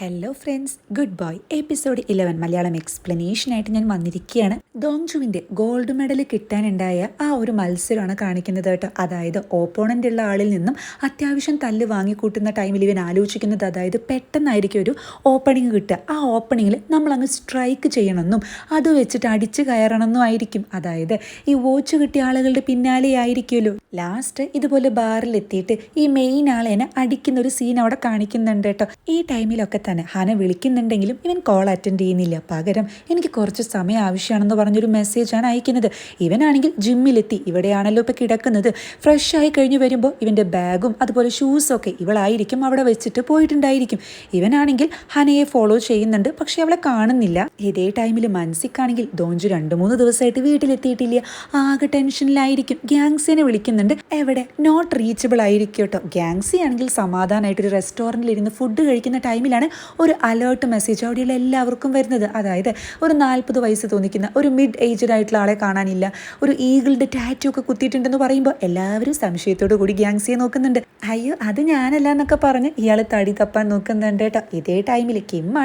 Hello friends good boy episode eleven Malayalam എക്സ്പ്ലനേഷനായിട്ട് ഞാൻ വന്നിരിക്കുകയാണ്. ദോങ്ജുവിന്റെ gold medal കിട്ടാനുണ്ടായ ആ ഒരു മത്സരമാണ് കാണിക്കുന്നത് കേട്ടോ. അതായത് ഓപ്പോണന്റ് ഉള്ള ആളിൽ നിന്നും അത്യാവശ്യം തല്ല് വാങ്ങിക്കൂട്ടുന്ന ടൈമിൽ ഇവൻ ആലോചിക്കുന്നത് അതായത് പെട്ടെന്നായിരിക്കും ഒരു ഓപ്പണിംഗ് കിട്ടുക. ആ ഓപ്പണിങ്ങിൽ നമ്മൾ അങ്ങ് സ്ട്രൈക്ക് ചെയ്യണമെന്നും അത് വെച്ചിട്ട് അടിച്ച് കയറണമെന്നും ആയിരിക്കും. അതായത് ഈ വോച്ച് കിട്ടിയ ആളുകളുടെ പിന്നാലെ ആയിരിക്കുമല്ലോ. ലാസ്റ്റ് ഇതുപോലെ ബാറിലെത്തിയിട്ട് ഈ മെയിൻ ആളെന്നെ അടിക്കുന്ന ഒരു സീൻ അവിടെ കാണിക്കുന്നുണ്ട് കേട്ടോ. ഈ ടൈമിലൊക്കെ തന്നെ. ഹന വിളിക്കുന്നുണ്ടെങ്കിലും ഇവൻ കോൾ അറ്റൻഡ് ചെയ്യുന്നില്ല. പകരം എനിക്ക് കുറച്ച് സമയം ആവശ്യമാണെന്ന് പറഞ്ഞൊരു മെസ്സേജാണ് അയക്കുന്നത്. ഇവനാണെങ്കിൽ ജിമ്മിലെത്തി ഇവിടെയാണല്ലോ ഇപ്പോൾ കിടക്കുന്നത്. ഫ്രഷ് ആയി കഴിഞ്ഞ് വരുമ്പോൾ ഇവന്റെ ബാഗും അതുപോലെ ഷൂസൊക്കെ ഇവളായിരിക്കും അവിടെ വെച്ചിട്ട് പോയിട്ടുണ്ടായിരിക്കും. ഇവനാണെങ്കിൽ ഹനയെ ഫോളോ ചെയ്യുന്നുണ്ട്. പക്ഷേ അവളെ കാണുന്നില്ല. ഇതേ ടൈമിൽ മനസ്സിക്കാണെങ്കിൽ ദോഞ്ചു രണ്ട് മൂന്ന് ദിവസമായിട്ട് വീട്ടിലെത്തിയിട്ടില്ല. ആകെ ടെൻഷനിലായിരിക്കും. ഗ്യാങ്സിനെ വിളിക്കുന്നുണ്ട്. എവിടെ? നോട്ട് റീച്ചബിൾ ആയിരിക്കും കേട്ടോ. ഗ്യാങ്സി ആണെങ്കിൽ സമാധാനമായിട്ട് ഒരു റെസ്റ്റോറന്റിൽ ഇരുന്ന് ഫുഡ് കഴിക്കുന്ന ടൈമിലാണ് ഒരു അലേർട്ട് മെസ്സേജ് അവിടെയുള്ള എല്ലാവർക്കും വരുന്നത്. അതായത് ഒരു നാൽപ്പത് വയസ്സ് തോന്നിക്കുന്ന ഒരു മിഡ് ഏജ്ഡ് ആയിട്ടുള്ള ആളെ കാണാനില്ല. ഒരു ഈഗിളുടെ ടാറ്റു ഒക്കെ കുത്തിയിട്ടുണ്ടെന്ന് പറയുമ്പോൾ എല്ലാവരും സംശയത്തോടു കൂടി ഗ്യാങ്സിയെ നോക്കുന്നുണ്ട്. അയ്യോ അത് ഞാനല്ല എന്നൊക്കെ പറഞ്ഞ് ഇയാൾ തടി തപ്പാൻ നോക്കുന്നുണ്ട് കേട്ടോ. ഇതേ ടൈമിൽ കിം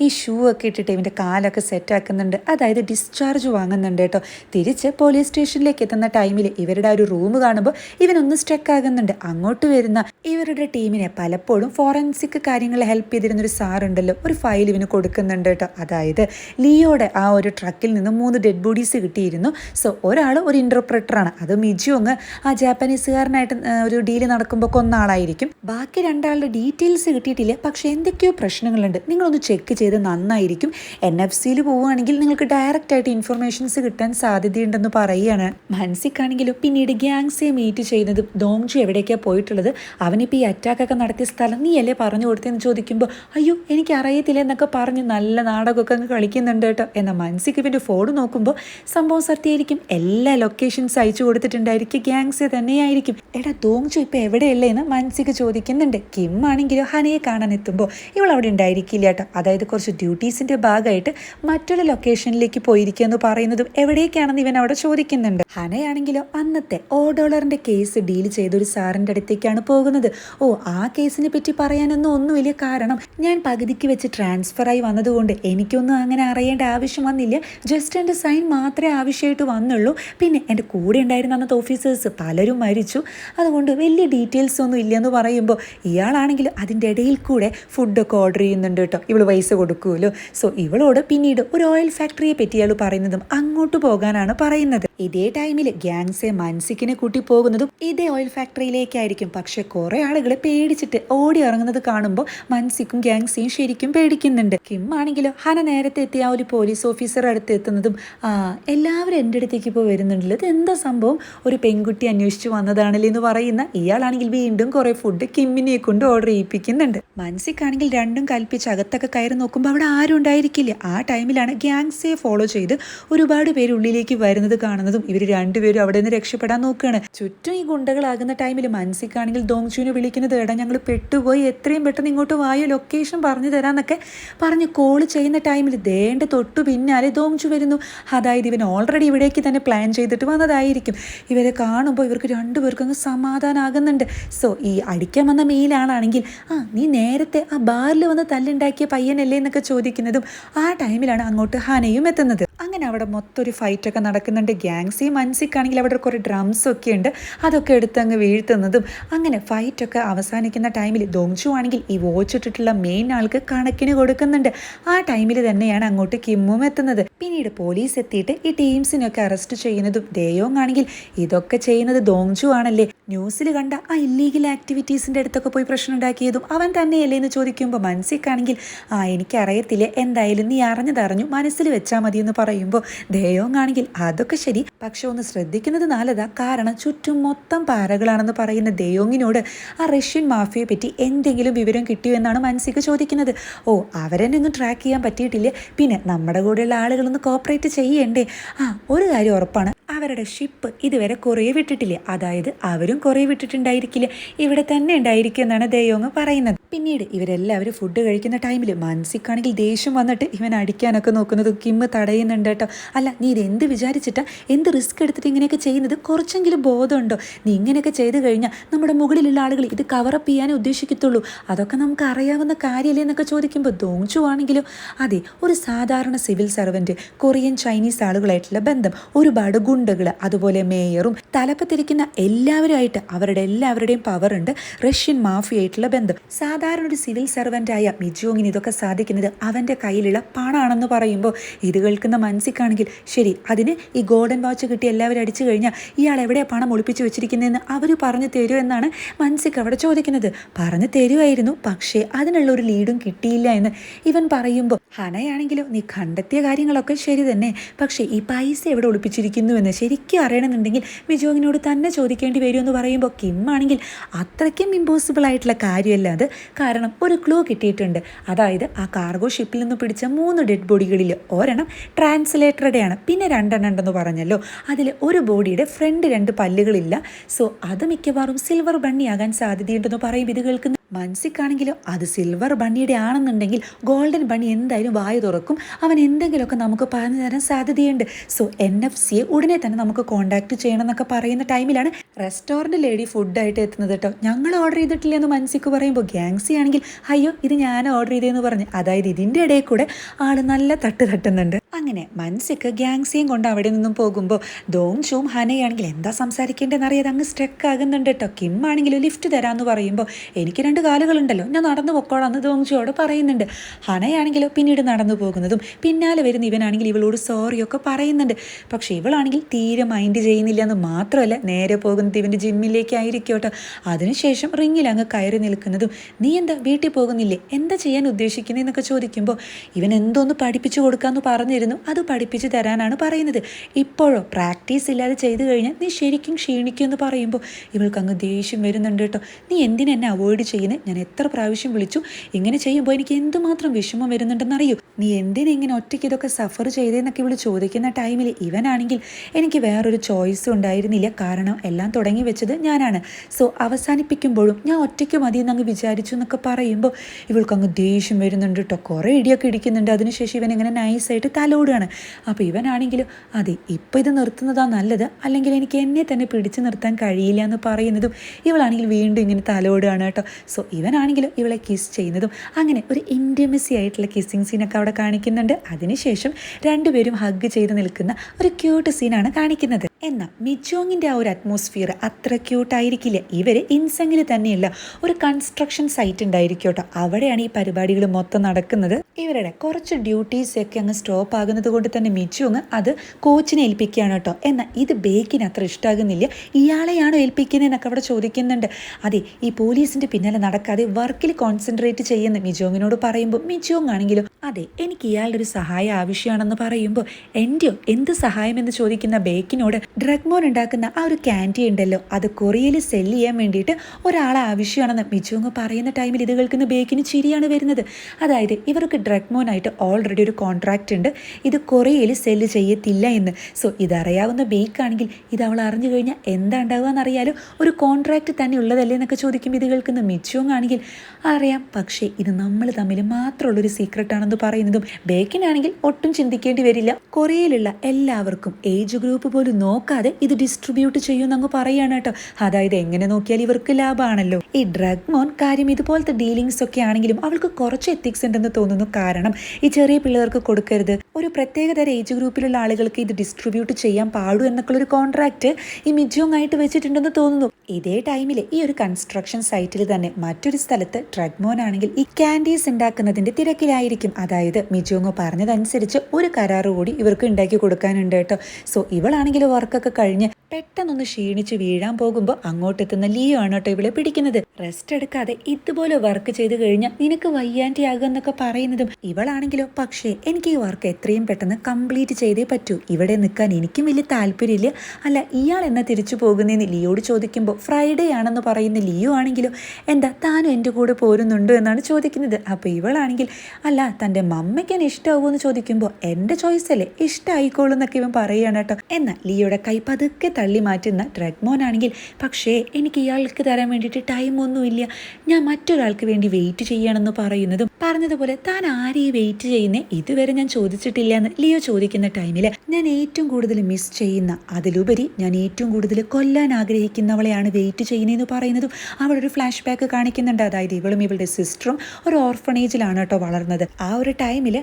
ഈ ഷൂ ഒക്കെ ഇട്ടിട്ട് ഇവന്റെ കാലൊക്കെ സെറ്റ് ആക്കുന്നുണ്ട്. അതായത് ഡിസ്ചാർജ് വാങ്ങുന്നുണ്ട് കേട്ടോ. തിരിച്ച് പോലീസ് സ്റ്റേഷനിലേക്ക് എത്തുന്ന ടൈമിൽ ഇവരുടെ ഒരു റൂം കാണുമ്പോൾ ഇവനൊന്ന് ആകുന്നുണ്ട്. അങ്ങോട്ട് വരുന്ന ഇവരുടെ ടീമിനെ പലപ്പോഴും ഫോറൻസിക് കാര്യങ്ങൾ ഹെൽപ്പ് ചെയ്തിരുന്ന ഒരു സാറുണ്ടല്ലോ ഒരു ഫയൽ ഇവന് കൊടുക്കുന്നുണ്ട് കേട്ടോ അതായത് ലിയോയുടെ ആ ഒരു ട്രക്കിൽ നിന്ന് മൂന്ന് ഡെഡ് ബോഡീസ് കിട്ടിയിരുന്നു. സോ ഒരാൾ ഒരു ഇന്റർപ്രറ്ററാണ് അത് മിജുങ് ആ ജാപ്പനീസുകാരനായിട്ട് ഒരു ഡീൽ നടക്കുമ്പോൾ കൊന്ന ആളായിരിക്കും. ബാക്കി രണ്ടാളുടെ ഡീറ്റെയിൽസ് കിട്ടിയിട്ടില്ല. പക്ഷേ എന്തൊക്കെയോ പ്രശ്നങ്ങളുണ്ട്. നിങ്ങളൊന്ന് ചെക്ക് ചെയ്ത് നന്നായിരിക്കും. എൻ എഫ് സിയിൽ പോവുകയാണെങ്കിൽ നിങ്ങൾക്ക് ഡയറക്റ്റ് ആയിട്ട് ഇൻഫർമേഷൻസ് കിട്ടാൻ സാധ്യതയുണ്ടെന്ന് പറയുകയാണ്. മനസ്സിക്കാണെങ്കിലും പിന്നീട് ഗ്യാങ്സിയെ മീറ്റ് ചെയ്യുന്നത് ദോങ്ജു എവിടേക്കാണ് പോയിട്ടുള്ളത്? അവനിപ്പോൾ ഈ അറ്റാക്കൊക്കെ നടത്തിയ സ്ഥലം നീ അല്ലേ പറഞ്ഞു കൊടുത്തതെന്ന് ചോദിക്കുമ്പോൾ അയ്യോ എനിക്ക് അറിയത്തില്ല എന്നൊക്കെ പറഞ്ഞ് നല്ല നാടകമൊക്കെ അങ്ങ് കളിക്കുന്നുണ്ട് കേട്ടോ. എന്നാൽ മനസ്സിക്ക് ഇവന്റെ ഫോൺ നോക്കുമ്പോൾ സംഭവം സത്യമായിരിക്കും എല്ലാ ലൊക്കേഷൻസ് അയച്ചു കൊടുത്തിട്ടുണ്ടായിരിക്കും. ഗ്യാങ്സ് തന്നെയായിരിക്കും. എടാ ദോങ്ജു ഇപ്പോൾ എവിടെയല്ലേ എന്ന് മനസ്സിക്ക് ചോദിക്കുന്നുണ്ട്. കിം ആണെങ്കിലോ ഹനയെ കാണാൻ എത്തുമ്പോൾ. ഇവൾ അവിടെ ഉണ്ടായിരിക്കില്ല കേട്ടോ. അതായത് കുറച്ച് ഡ്യൂട്ടീസിന്റെ ഭാഗമായിട്ട് മറ്റൊരു ലൊക്കേഷനിലേക്ക് പോയിരിക്കുക എന്ന് പറയുന്നതും എവിടേക്കാണെന്ന് ഇവൻ അവിടെ ചോദിക്കുന്നുണ്ട്. ഹനയാണെങ്കിലോ അന്നത്തെ ഓ ഡോളറിന്റെ കേസ് ഡീൽ ചെയ്തൊരു സാറിന്റെ അടുത്തേക്കാണ് പോകുന്നത്. ഓ ആ കേസിനെ പറ്റി പറയാനൊന്നും ഒന്നും വലിയ കാരണം ഞാൻ പകുതിക്ക് വെച്ച് ട്രാൻസ്ഫറായി വന്നതുകൊണ്ട് എനിക്കൊന്നും അങ്ങനെ അറിയേണ്ട ആവശ്യം വന്നില്ല. ജസ്റ്റ് എന്റെ സൈൻ മാത്രമേ ആവശ്യമായിട്ട് വന്നുള്ളൂ. പിന്നെ എന്റെ കൂടെ ഉണ്ടായിരുന്ന അന്നത്തെ ഓഫീസേഴ്സ് പലരും മരിച്ചു. അതുകൊണ്ട് വലിയ ഡീറ്റെയിൽസ് ഒന്നും ഇല്ലെന്ന് പറയുമ്പോൾ ഇയാളാണെങ്കിൽ അതിന്റെ ഇടയിൽ കൂടെ ഫുഡൊക്കെ ഓർഡർ ചെയ്യുന്നുണ്ട് കേട്ടോ. ഇവൾ പൈസ കൊടുക്കുമല്ലോ. സോ ഇവളോട് പിന്നീട് ഒരു ഓയിൽ ഫാക്ടറിയെ പറ്റി ഇയാൾ പറയുന്നതും അങ്ങോട്ട് പോകാനാണ് പറയുന്നത്. ഇതേ ടൈമിൽ ഗ്യാങ്സെ മൻസിക്കിനെ കൂട്ടി പോകുന്നതും ഇതേ ഓയിൽ ഫാക്ടറിയിലേക്കായിരിക്കും പക്ഷെ കുറേ ആളുകൾ പേടിച്ചിട്ട് ഓടി ഇറങ്ങുന്നത് കാണുമ്പോൾ മൻസിക്കും ഗ്യാങ്സിയും ശരിക്കും പേടിക്കുന്നുണ്ട്. കിം ആണെങ്കിലോ ഹന നേരത്തെ എത്തിയ ആ ഒരു പോലീസ് ഓഫീസർ അടുത്ത് എത്തുന്നതും ആ എല്ലാവരും എന്റെ അടുത്തേക്ക് ഇപ്പോൾ വരുന്നുണ്ടല്ലോ. ഇത് എന്താ സംഭവം? ഒരു പെൺകുട്ടി അന്വേഷിച്ചു വന്നതാണല്ലേ എന്ന് പറയുന്ന ഇയാളാണെങ്കിൽ വീണ്ടും കുറെ ഫുഡ് കിമ്മിനെ കൊണ്ട് ഓർഡർ ചെയ്യിപ്പിക്കുന്നുണ്ട്. മനസ്സിക്കാണെങ്കിൽ രണ്ടും കൽപ്പിച്ച് അകത്തൊക്കെ കയറി നോക്കുമ്പോൾ അവിടെ ആരും ഉണ്ടായിരിക്കില്ല. ആ ടൈമിലാണ് ഗ്യാങ്സയെ ഫോളോ ചെയ്ത് ഒരുപാട് പേര് ഉള്ളിലേക്ക് വരുന്നത് കാണുന്നതും ഇവർ രണ്ടുപേരും അവിടെ നിന്ന് രക്ഷപ്പെടാൻ നോക്കുകയാണ് ചുറ്റും ഈ ഗുണ്ടകളാകുന്ന ടൈമിൽ മനസ്സിക്കാണെങ്കിൽ ദോങ്ചുവിനെ വിളിക്കുന്നത് എടാ ഞങ്ങൾ പെട്ടുപോയി. എത്രയും പെട്ടെന്ന് ഇങ്ങോട്ട് വായോ ലൊക്കേഷൻ പറഞ്ഞു തരാമെന്നൊക്കെ പറഞ്ഞ് കോൾ ചെയ്യുന്ന ടൈമിൽ ദേണ്ട തൊട്ടു പിന്നാലെ ദോങ്ചു വരുന്നു. അതായത് ഇവൻ ഓൾറെഡി ഇവിടേക്ക് തന്നെ പ്ലാൻ ചെയ്തിട്ട് വന്നതായിരിക്കും. ഇവരെ കാണുമ്പോൾ ഇവർക്ക് രണ്ടുപേർക്കും അങ്ങ് സമാധാനമാകുന്നുണ്ട് സോ ഈ അടിക്കാൻ വന്ന മെയിലാണാണെങ്കിൽ ആ നീ നേരത്തെ ആ ബാറിൽ വന്ന് തല്ലുണ്ടാക്കിയ പയ്യനല്ലേ? എന്നൊക്കെ ചോദിക്കുന്നതും ആ ടൈമിലാണ് അങ്ങോട്ട് ഹനയും എത്തുന്നത്. അങ്ങനെ അവിടെ മൊത്തം ഒരു ഫൈറ്റൊക്കെ നടക്കുന്നുണ്ട്. ഗ്യാങ്സി മൻസിക്കാണെങ്കിൽ അവിടെ കുറേ ഡ്രംസ് ഒക്കെ ഉണ്ട്. അതൊക്കെ എടുത്ത് അങ്ങ് വീഴ്ത്തുന്നതും അങ്ങനെ ഫൈറ്റൊക്കെ അവസാനിക്കുന്ന ടൈമിൽ ദോങ്ചു ആണെങ്കിൽ ഈ വാച്ച് ഇട്ടിട്ടുള്ള മെയിൻ ആൾക്ക് കണക്കിന് കൊടുക്കുന്നുണ്ട്. ആ ടൈമിൽ തന്നെയാണ് അങ്ങോട്ട് കിമ്മും എത്തുന്നത്. പിന്നീട് പോലീസ് എത്തിയിട്ട് ഈ ടീംസിനൊക്കെ അറസ്റ്റ് ചെയ്യുന്നതും ദേയോങ് ആണെങ്കിൽ ഇതൊക്കെ ചെയ്യുന്നത് ദോങ്ചു ആണല്ലേ? ന്യൂസിൽ കണ്ട ആ ഇല്ലീഗൽ ആക്ടിവിറ്റീസിന്റെ അടുത്തൊക്കെ പോയി പ്രശ്നം ഉണ്ടാക്കിയതും അവൻ തന്നെയല്ലേ എന്ന് ചോദിക്കുമ്പോൾ മൻസിക്കാണെങ്കിൽ ആ എനിക്കറിയത്തില്ല എന്തായാലും നീ അറിഞ്ഞതറിഞ്ഞു മനസ്സിൽ വെച്ചാൽ മതി എന്ന് പറയുമ്പോൾ ദേയോങ് ആണെങ്കിൽ അതൊക്കെ ശരി പക്ഷെ ഒന്ന് ശ്രദ്ധിക്കുന്നത് നല്ലതാ. കാരണം ചുറ്റും മൊത്തം പാറകളാണെന്ന് പറയുന്ന ദേയോങ്ങിനോട് ആ റഷ്യൻ മാഫിയെ പറ്റി എന്തെങ്കിലും വിവരം കിട്ടിയോ എന്നാണ് മനസ്സിക്ക് ചോദിക്കുന്നത്. ഓ അവരെന്നൊന്നും ട്രാക്ക് ചെയ്യാൻ പറ്റിയിട്ടില്ല? പിന്നെ നമ്മുടെ കൂടെയുള്ള ആളുകളൊന്ന് കോപ്പറേറ്റ് ചെയ്യണ്ടേ? ആ ഒരു കാര്യം ഉറപ്പാണ്. അവരുടെ ഷിപ്പ് ഇതുവരെ കുറേ വിട്ടിട്ടില്ല. അതായത് അവരും കുറേ വിട്ടിട്ടുണ്ടായിരിക്കില്ല. ഇവിടെ തന്നെ ഉണ്ടായിരിക്കും എന്നാണ് ദയോങ് പറയുന്നത്. പിന്നീട് ഇവരെല്ലാവരും ഫുഡ് കഴിക്കുന്ന ടൈമിൽ മാനസിക്കാണെങ്കിൽ ദേഷ്യം വന്നിട്ട് ഇവൻ അടിക്കാനൊക്കെ നോക്കുന്നത് കിമ്മ് തടയുന്നുണ്ട് കേട്ടോ. അല്ല നീ ഇത് എന്ത് വിചാരിച്ചിട്ടാ? എന്ത് റിസ്ക് എടുത്തിട്ട് ഇങ്ങനെയൊക്കെ ചെയ്യുന്നത്? കുറച്ചെങ്കിലും ബോധമുണ്ടോ? നീ ഇങ്ങനെയൊക്കെ ചെയ്ത് കഴിഞ്ഞാൽ നമ്മുടെ മുകളിലുള്ള ആളുകൾ ഇത് കവറപ്പ് ചെയ്യാനേ ഉദ്ദേശിക്കത്തുള്ളൂ. അതൊക്കെ നമുക്ക് അറിയാവുന്ന കാര്യമല്ലേ എന്നൊക്കെ ചോദിക്കുമ്പോൾ ദോങ്ചു ആണെങ്കിലും? അതെ ഒരു സാധാരണ സിവിൽ സർവന്റ് കൊറിയൻ ചൈനീസ് ആളുകളായിട്ടുള്ള ബന്ധം ഒരുപാട് ഗുണ്ടകൾ അതുപോലെ മേയറും തലപ്പത്തിരിക്കുന്ന എല്ലാവരുമായിട്ട് അവരുടെ എല്ലാവരുടെയും പവർ ഉണ്ട്. റഷ്യൻ മാഫിയായിട്ടുള്ള ബന്ധം. സാധാരണ ഒരു സിവിൽ സർവന്റായ മിജോങ്ങിന് ഇതൊക്കെ സാധിക്കുന്നത് അവന്റെ കയ്യിലുള്ള പണമാണെന്ന് പറയുമ്പോൾ ഇത് കേൾക്കുന്ന മനസ്സിക്കാണെങ്കിൽ ശരി അതിന് ഈ ഗോൾഡൻ വാച്ച് കിട്ടി എല്ലാവരും അടിച്ചു കഴിഞ്ഞാൽ ഇയാൾ എവിടെയാണ് പണം ഒളിപ്പിച്ച് വെച്ചിരിക്കുന്നതെന്ന് അവർ പറഞ്ഞു തരുമോ എന്നാണ് മനസ്സിക്ക് അവിടെ ചോദിക്കുന്നത്. പറഞ്ഞു തരുമായിരുന്നു പക്ഷേ അതിനുള്ള ഒരു ലീഡും കിട്ടിയില്ല എന്ന് ഇവൻ പറയുമ്പോൾ ഹനയാണെങ്കിലോ നീ കണ്ടെത്തിയ കാര്യങ്ങളൊക്കെ ശരി തന്നെ പക്ഷേ ഈ പൈസ എവിടെ ഒളിപ്പിച്ചിരിക്കുന്നു എന്ന് ശരിക്കും അറിയണമെന്നുണ്ടെങ്കിൽ മിജോങ്ങിനോട് തന്നെ ചോദിക്കേണ്ടി വരുമെന്ന് പറയുമ്പോൾ കിമ്മാണെങ്കിൽ അത്രയ്ക്കും ഇമ്പോസിബിൾ ആയിട്ടുള്ള കാര്യമല്ല അത്. കാരണം ഒരു ക്ലൂ കിട്ടിയിട്ടുണ്ട്. അതായത് ആ കാർഗോ ഷിപ്പിൽ നിന്ന് പിടിച്ച മൂന്ന് ഡെഡ് ബോഡികളിൽ ഒരെണ്ണം ട്രാൻസ്ലേറ്ററുടെയാണ് പിന്നെ രണ്ടെണ്ണം ഉണ്ടെന്ന് പറഞ്ഞല്ലോ. അതിൽ ഒരു ബോഡിയുടെ ഫ്രണ്ട് രണ്ട് പല്ലുകളില്ല. സോ അത് മിക്കവാറും സിൽവർ ബണ്ണിയാകാൻ സാധ്യതയുണ്ടെന്ന് പറയും. ഇത് കേൾക്കുന്ന മനസ്സിക്കാണെങ്കിലോ അത് സിൽവർ ബണ്ണിയുടെ ആണെന്നുണ്ടെങ്കിൽ ഗോൾഡൻ ബണ്ണി എന്തായാലും വായു തുറക്കും. അവൻ എന്തെങ്കിലുമൊക്കെ നമുക്ക് പറഞ്ഞു തരാൻ സാധ്യതയുണ്ട്. സോ എൻ എഫ് സിയെ ഉടനെ തന്നെ നമുക്ക് കോൺടാക്ട് ചെയ്യണം എന്നൊക്കെ പറയുന്ന ടൈമിലാണ് റെസ്റ്റോറന്റ് ലേഡി ഫുഡായിട്ട് എത്തുന്നത് കേട്ടോ. ഞങ്ങൾ ഓർഡർ ചെയ്തിട്ടില്ല എന്ന് മനസ്സിക്ക് പറയുമ്പോൾ ഗ്യാങ്സി ആണെങ്കിൽ അയ്യോ ഇത് ഞാൻ ഓർഡർ ചെയ്തതെന്ന് പറഞ്ഞ്. അതായത് ഇതിന്റെ ഇടയിൽ കൂടെ ആൾ നല്ല തട്ട് തട്ടുന്നുണ്ട്. അങ്ങനെ മനസ്സിക്ക് ഗ്യാങ്സിയും കൊണ്ട് അവിടെ നിന്നും പോകുമ്പോൾ ദോങ് ചൂം ഹനയാണെങ്കിൽ എന്താ സംസാരിക്കേണ്ടതെന്ന് അറിയാതെ അങ്ങ് സ്ട്രെക്ക് ആകുന്നുണ്ട് കേട്ടോ കിം ആണെങ്കിൽ ലിഫ്റ്റ് തരാമെന്ന് പറയുമ്പോൾ എനിക്ക് രണ്ട് കാലുകളുണ്ടല്ലോ ഞാൻ നടന്നു പൊക്കോളാന്ന് ദോങ് ചുവോട് പറയുന്നുണ്ട്. ഹനയാണെങ്കിലോ പിന്നീട് നടന്നു പോകുന്നതും പിന്നാലെ വരുന്ന ഇവനാണെങ്കിൽ ഇവളോട് സോറിയൊക്കെ പറയുന്നുണ്ട്. പക്ഷേ ഇവളാണെങ്കിൽ തീരെ മൈൻഡ് ചെയ്യുന്നില്ല എന്ന് മാത്രമല്ല നേരെ പോകുന്നത് ഇവന്റെ ജിമ്മിലേക്കായിരിക്കും കേട്ടോ അതിനുശേഷം റിങ്ങിൽ അങ്ങ് കയറി നിൽക്കുന്നതും നീ എന്താ വീട്ടിൽ പോകുന്നില്ലേ? എന്താ ചെയ്യാൻ ഉദ്ദേശിക്കുന്നതെന്നൊക്കെ ചോദിക്കുമ്പോൾ ഇവൻ എന്തോന്ന് പഠിപ്പിച്ചു കൊടുക്കാമെന്ന് പറഞ്ഞിരുന്നു അത് പഠിപ്പിച്ചു തരാനാണ് പറയുന്നത്. ഇപ്പോഴോ പ്രാക്ടീസ് ഇല്ലാതെ ചെയ്തു കഴിഞ്ഞാൽ നീ ശരിക്കും ക്ഷീണിക്കുമെന്ന് പറയുമ്പോൾ ഇവൾക്ക് അങ്ങ് ദേഷ്യം വരുന്നുണ്ട് കേട്ടോ. നീ എന്തിനെ എന്നെ അവോയ്ഡ് ചെയ്യുന്നത് ഞാൻ എത്ര പ്രാവശ്യം വിളിച്ചു. ഇങ്ങനെ ചെയ്യുമ്പോൾ എനിക്ക് എന്തുമാത്രം വിഷമം വരുന്നുണ്ടെന്ന് വരുന്നുണ്ടെന്നറിയൂ? നീ എന്തിനെ ഇങ്ങനെ ഒറ്റയ്ക്ക് ഇതൊക്കെ സഫർ ചെയ്തതെന്നൊക്കെ ഇവൾ ചോദിക്കുന്ന ടൈമിൽ ഇവനാണെങ്കിൽ എനിക്ക് വേറൊരു ചോയ്സ് ഉണ്ടായിരുന്നില്ല. കാരണം എല്ലാം തുടങ്ങി വെച്ചത് ഞാനാണ്. സോ അവസാനിപ്പിക്കുമ്പോഴും ഞാൻ ഒറ്റയ്ക്ക് മതി എന്നങ്ങ് വിചാരിച്ചു എന്നൊക്കെ പറയുമ്പോൾ ഇവൾക്ക് അങ്ങ് ദേഷ്യം വരുന്നുണ്ട് കേട്ടോ. കുറേ ഇടിയൊക്കെ ഇടിക്കുന്നുണ്ട്. അതിനുശേഷം ഇവൻ ഇങ്ങനെ നൈസായിട്ട് തലോടുകയാണ്. അപ്പോൾ ഇവനാണെങ്കിലും അതെ ഇപ്പോൾ ഇത് നിർത്തുന്നതാണ് നല്ലത്. അല്ലെങ്കിൽ എനിക്ക് എന്നെ തന്നെ പിടിച്ചു നിർത്താൻ കഴിയില്ല എന്ന് പറയുന്നതും ഇവളാണെങ്കിൽ വീണ്ടും ഇങ്ങനെ തലോടുകയാണ് കേട്ടോ. സോ ഇവനാണെങ്കിലും ഇവളെ കിസ് ചെയ്യുന്നതും അങ്ങനെ ഒരു ഇന്റിമസി ആയിട്ടുള്ള കിസ്സിങ് സീനൊക്കെ അവിടെ കാണിക്കുന്നുണ്ട്. അതിനുശേഷം രണ്ടുപേരും ഹഗ് ചെയ്ത് നിൽക്കുന്ന ഒരു ക്യൂട്ട് സീനാണ് കാണിക്കുന്നത്. എന്നാൽ മിജോങ്ങിന്റെ ആ ഒരു അറ്റ്മോസ്ഫിയർ അത്ര ക്യൂട്ടായിരിക്കില്ല ഇവർ ഇൻസെങ്ങിൽ തന്നെയുള്ള ഒരു കൺസ്ട്രക്ഷൻ സൈറ്റ് ഉണ്ടായിരിക്കും അവിടെയാണ് ഈ പരിപാടികൾ മൊത്തം നടക്കുന്നത്. ഇവരുടെ കുറച്ച് ഡ്യൂട്ടീസ് ഒക്കെ അങ്ങ് സ്റ്റോപ്പ് ആകുന്നത് കൊണ്ട് തന്നെ മിജോങ് അത് കോച്ചിനെ ഏൽപ്പിക്കുകയാണ് കേട്ടോ. എന്നാൽ ഇത് ബേക്കിന് അത്ര ഇഷ്ടമാകുന്നില്ല ഇയാളെയാണോ ഏൽപ്പിക്കുന്നതെന്നൊക്കെ അവിടെ ചോദിക്കുന്നുണ്ട്. അതെ ഈ പോലീസിന്റെ പിന്നാലെ നടക്കാതെ വർക്കിൽ കോൺസെൻട്രേറ്റ് ചെയ്യുന്ന മിജോങ്ങിനോട് പറയുമ്പോൾ മിജോങ് ആണെങ്കിലും അതെ എനിക്ക് ഇയാളുടെ ഒരു സഹായം ആവശ്യമാണെന്ന് പറയുമ്പോൾ എന്റെയോ എന്ത് സഹായമെന്ന് ചോദിക്കുന്ന ബേക്കിനോട് ഡ്രഗ് മോൻ ഉണ്ടാക്കുന്ന ആ ഒരു ക്യാൻഡി ഉണ്ടല്ലോ അത് കൊറിയയിൽ സെൽ ചെയ്യാൻ വേണ്ടിയിട്ട് ഒരാളെ ആവശ്യമാണെന്ന് മിജോങ് പറയുന്ന ടൈമിൽ ഇത് കേൾക്കുന്ന ബേക്കിന് ചിരിയാണ് വരുന്നത്. അതായത് ഇവർക്ക് ഡ്രഗ് മോനായിട്ട് ഓൾറെഡി ഒരു കോൺട്രാക്റ്റ് ഉണ്ട് ഇത് കൊറിയയിൽ സെല്ല് ചെയ്യത്തില്ല എന്ന്. സോ ഇതറിയാവുന്ന ബേക്കാണെങ്കിൽ ഇത് അവൾ അറിഞ്ഞു കഴിഞ്ഞാൽ എന്താ ഉണ്ടാവുക എന്നറിയാലോ. ഒരു കോൺട്രാക്റ്റ് തന്നെ ഉള്ളതല്ലേ എന്നൊക്കെ ചോദിക്കും ഇത് കേൾക്കുന്ന മിച്ചോങ് ആണെങ്കിൽ അറിയാം പക്ഷേ ഇത് നമ്മൾ തമ്മിൽ മാത്രമുള്ളൊരു സീക്രട്ട് ആണെന്ന് പറയുന്നതും ബേക്കിനാണെങ്കിൽ ഒട്ടും ചിന്തിക്കേണ്ടി വരില്ല. കൊറിയയിലുള്ള എല്ലാവർക്കും ഏജ് ഗ്രൂപ്പ് പോലും നോക്കാതെ ഇത് ഡിസ്ട്രിബ്യൂട്ട് ചെയ്യുമെന്ന് അങ്ങ് പറയാണ് കേട്ടോ. അതായത് എങ്ങനെ നോക്കിയാൽ ഇവർക്ക് ലാഭമാണല്ലോ ഈ ഡ്രഗ് മോൻ കാര്യം ഇതുപോലത്തെ ഡീലിങ്സ് ഒക്കെ ആണെങ്കിലും അവൾക്ക് കുറച്ച് എത്തിക്സ് ഉണ്ടെന്ന് തോന്നുന്നു. കാരണം ഈ ചെറിയ പിള്ളേർക്ക് കൊടുക്കരുത്. ഒരു പ്രത്യേകതര ഏജ് ഗ്രൂപ്പിലുള്ള ആളുകൾക്ക് ഇത് ഡിസ്ട്രിബ്യൂട്ട് ചെയ്യാൻ പാടൂ എന്നൊക്കെ ഒരു കോൺട്രാക്ട് ഈ മിജോങ് ആയിട്ട് വെച്ചിട്ടുണ്ടെന്ന് തോന്നുന്നു. ഇതേ ടൈമിൽ ഈ ഒരു കൺസ്ട്രക്ഷൻ സൈറ്റിൽ തന്നെ മറ്റൊരു സ്ഥലത്ത് ഡ്രഗ് മോൻ ആണെങ്കിൽ ഈ ക്യാൻഡീസ് ഉണ്ടാക്കുന്നതിന്റെ തിരക്കിലായിരിക്കും. അതായത് മിജോങ് പറഞ്ഞതനുസരിച്ച് ഒരു കരാറ് കൂടി ഇവർക്ക് ഉണ്ടാക്കി കൊടുക്കാനുണ്ട് കേട്ടോ. സോ ഇവളാണെങ്കിൽ വർക്കൊക്കെ കഴിഞ്ഞ് പെട്ടെന്നൊന്ന് ക്ഷീണിച്ച് വീഴാൻ പോകുമ്പോൾ അങ്ങോട്ടെത്തുന്ന ലിയോ ആണ് കേട്ടോ ഇവളെ പിടിക്കുന്നത്. റെസ്റ്റ് എടുക്കാതെ ഇതുപോലെ വർക്ക് ചെയ്ത് കഴിഞ്ഞാൽ നിനക്ക് വയ്യാന്റെ ആകുമെന്നൊക്കെ പറയുന്നതും ഇവളാണെങ്കിലോ. പക്ഷേ എനിക്ക് ഈ വർക്ക് എത്രയും പെട്ടെന്ന് കംപ്ലീറ്റ് ചെയ്തേ പറ്റൂ. ഇവിടെ നിൽക്കാൻ എനിക്കും വലിയ താല്പര്യമില്ല. അല്ല ഇയാൾ എന്നാ തിരിച്ചു പോകുന്നതെന്ന് ലിയോട് ചോദിക്കുമ്പോൾ ഫ്രൈഡേ ആണെന്ന് പറയുന്ന ലിയോ ആണെങ്കിലോ എന്താ താനും എന്റെ കൂടെ പോരുന്നുണ്ടോ എന്നാണ് ചോദിക്കുന്നത്. അപ്പോൾ ഇവളാണെങ്കിൽ അല്ല തന്റെ മമ്മയ്ക്ക് എന്നെ ഇഷ്ടമാകുമെന്ന് ചോദിക്കുമ്പോൾ എന്റെ ചോയ്സ് അല്ലേ ഇഷ്ടമായിക്കോളൂ എന്നൊക്കെ ഇവൻ പറയുകയാണ് കേട്ടോ. എന്നാൽ ലിയോയുടെ കൈ പതുക്കെ തള്ളി മാറ്റുന്ന ഡ്രഗ്മോൻ ആണെങ്കിൽ പക്ഷേ എനിക്ക് ഇയാൾക്ക് തരാൻ വേണ്ടിയിട്ട് ടൈമൊന്നുമില്ല ഞാൻ മറ്റൊരാൾക്ക് വേണ്ടി വെയിറ്റ് ചെയ്യണമെന്ന് പറയുന്നതും പറഞ്ഞതുപോലെ താൻ ആരെയും വെയിറ്റ് ചെയ്യുന്നേ ഇതുവരെ ഞാൻ ചോദിച്ചിട്ടില്ല എന്ന് ലിയോ ചോദിക്കുന്ന ടൈമിൽ ഞാൻ ഏറ്റവും കൂടുതൽ മിസ് ചെയ്യുന്ന അതിലുപരി ഞാൻ ഏറ്റവും കൂടുതൽ കൊല്ലാൻ ആഗ്രഹിക്കുന്നവളെയാണ് വെയിറ്റ് ചെയ്യുന്നതെന്ന് പറയുന്നതും അവളൊരു ഫ്ലാഷ് ബാക്ക് കാണിക്കുന്നുണ്ട്. അതായത് ഇവളും ഇവളുടെ സിസ്റ്ററും ഒരു ഓർഫണേജിലാണ് കേട്ടോ വളർന്നത്. ആ ഒരു ടൈമിൽ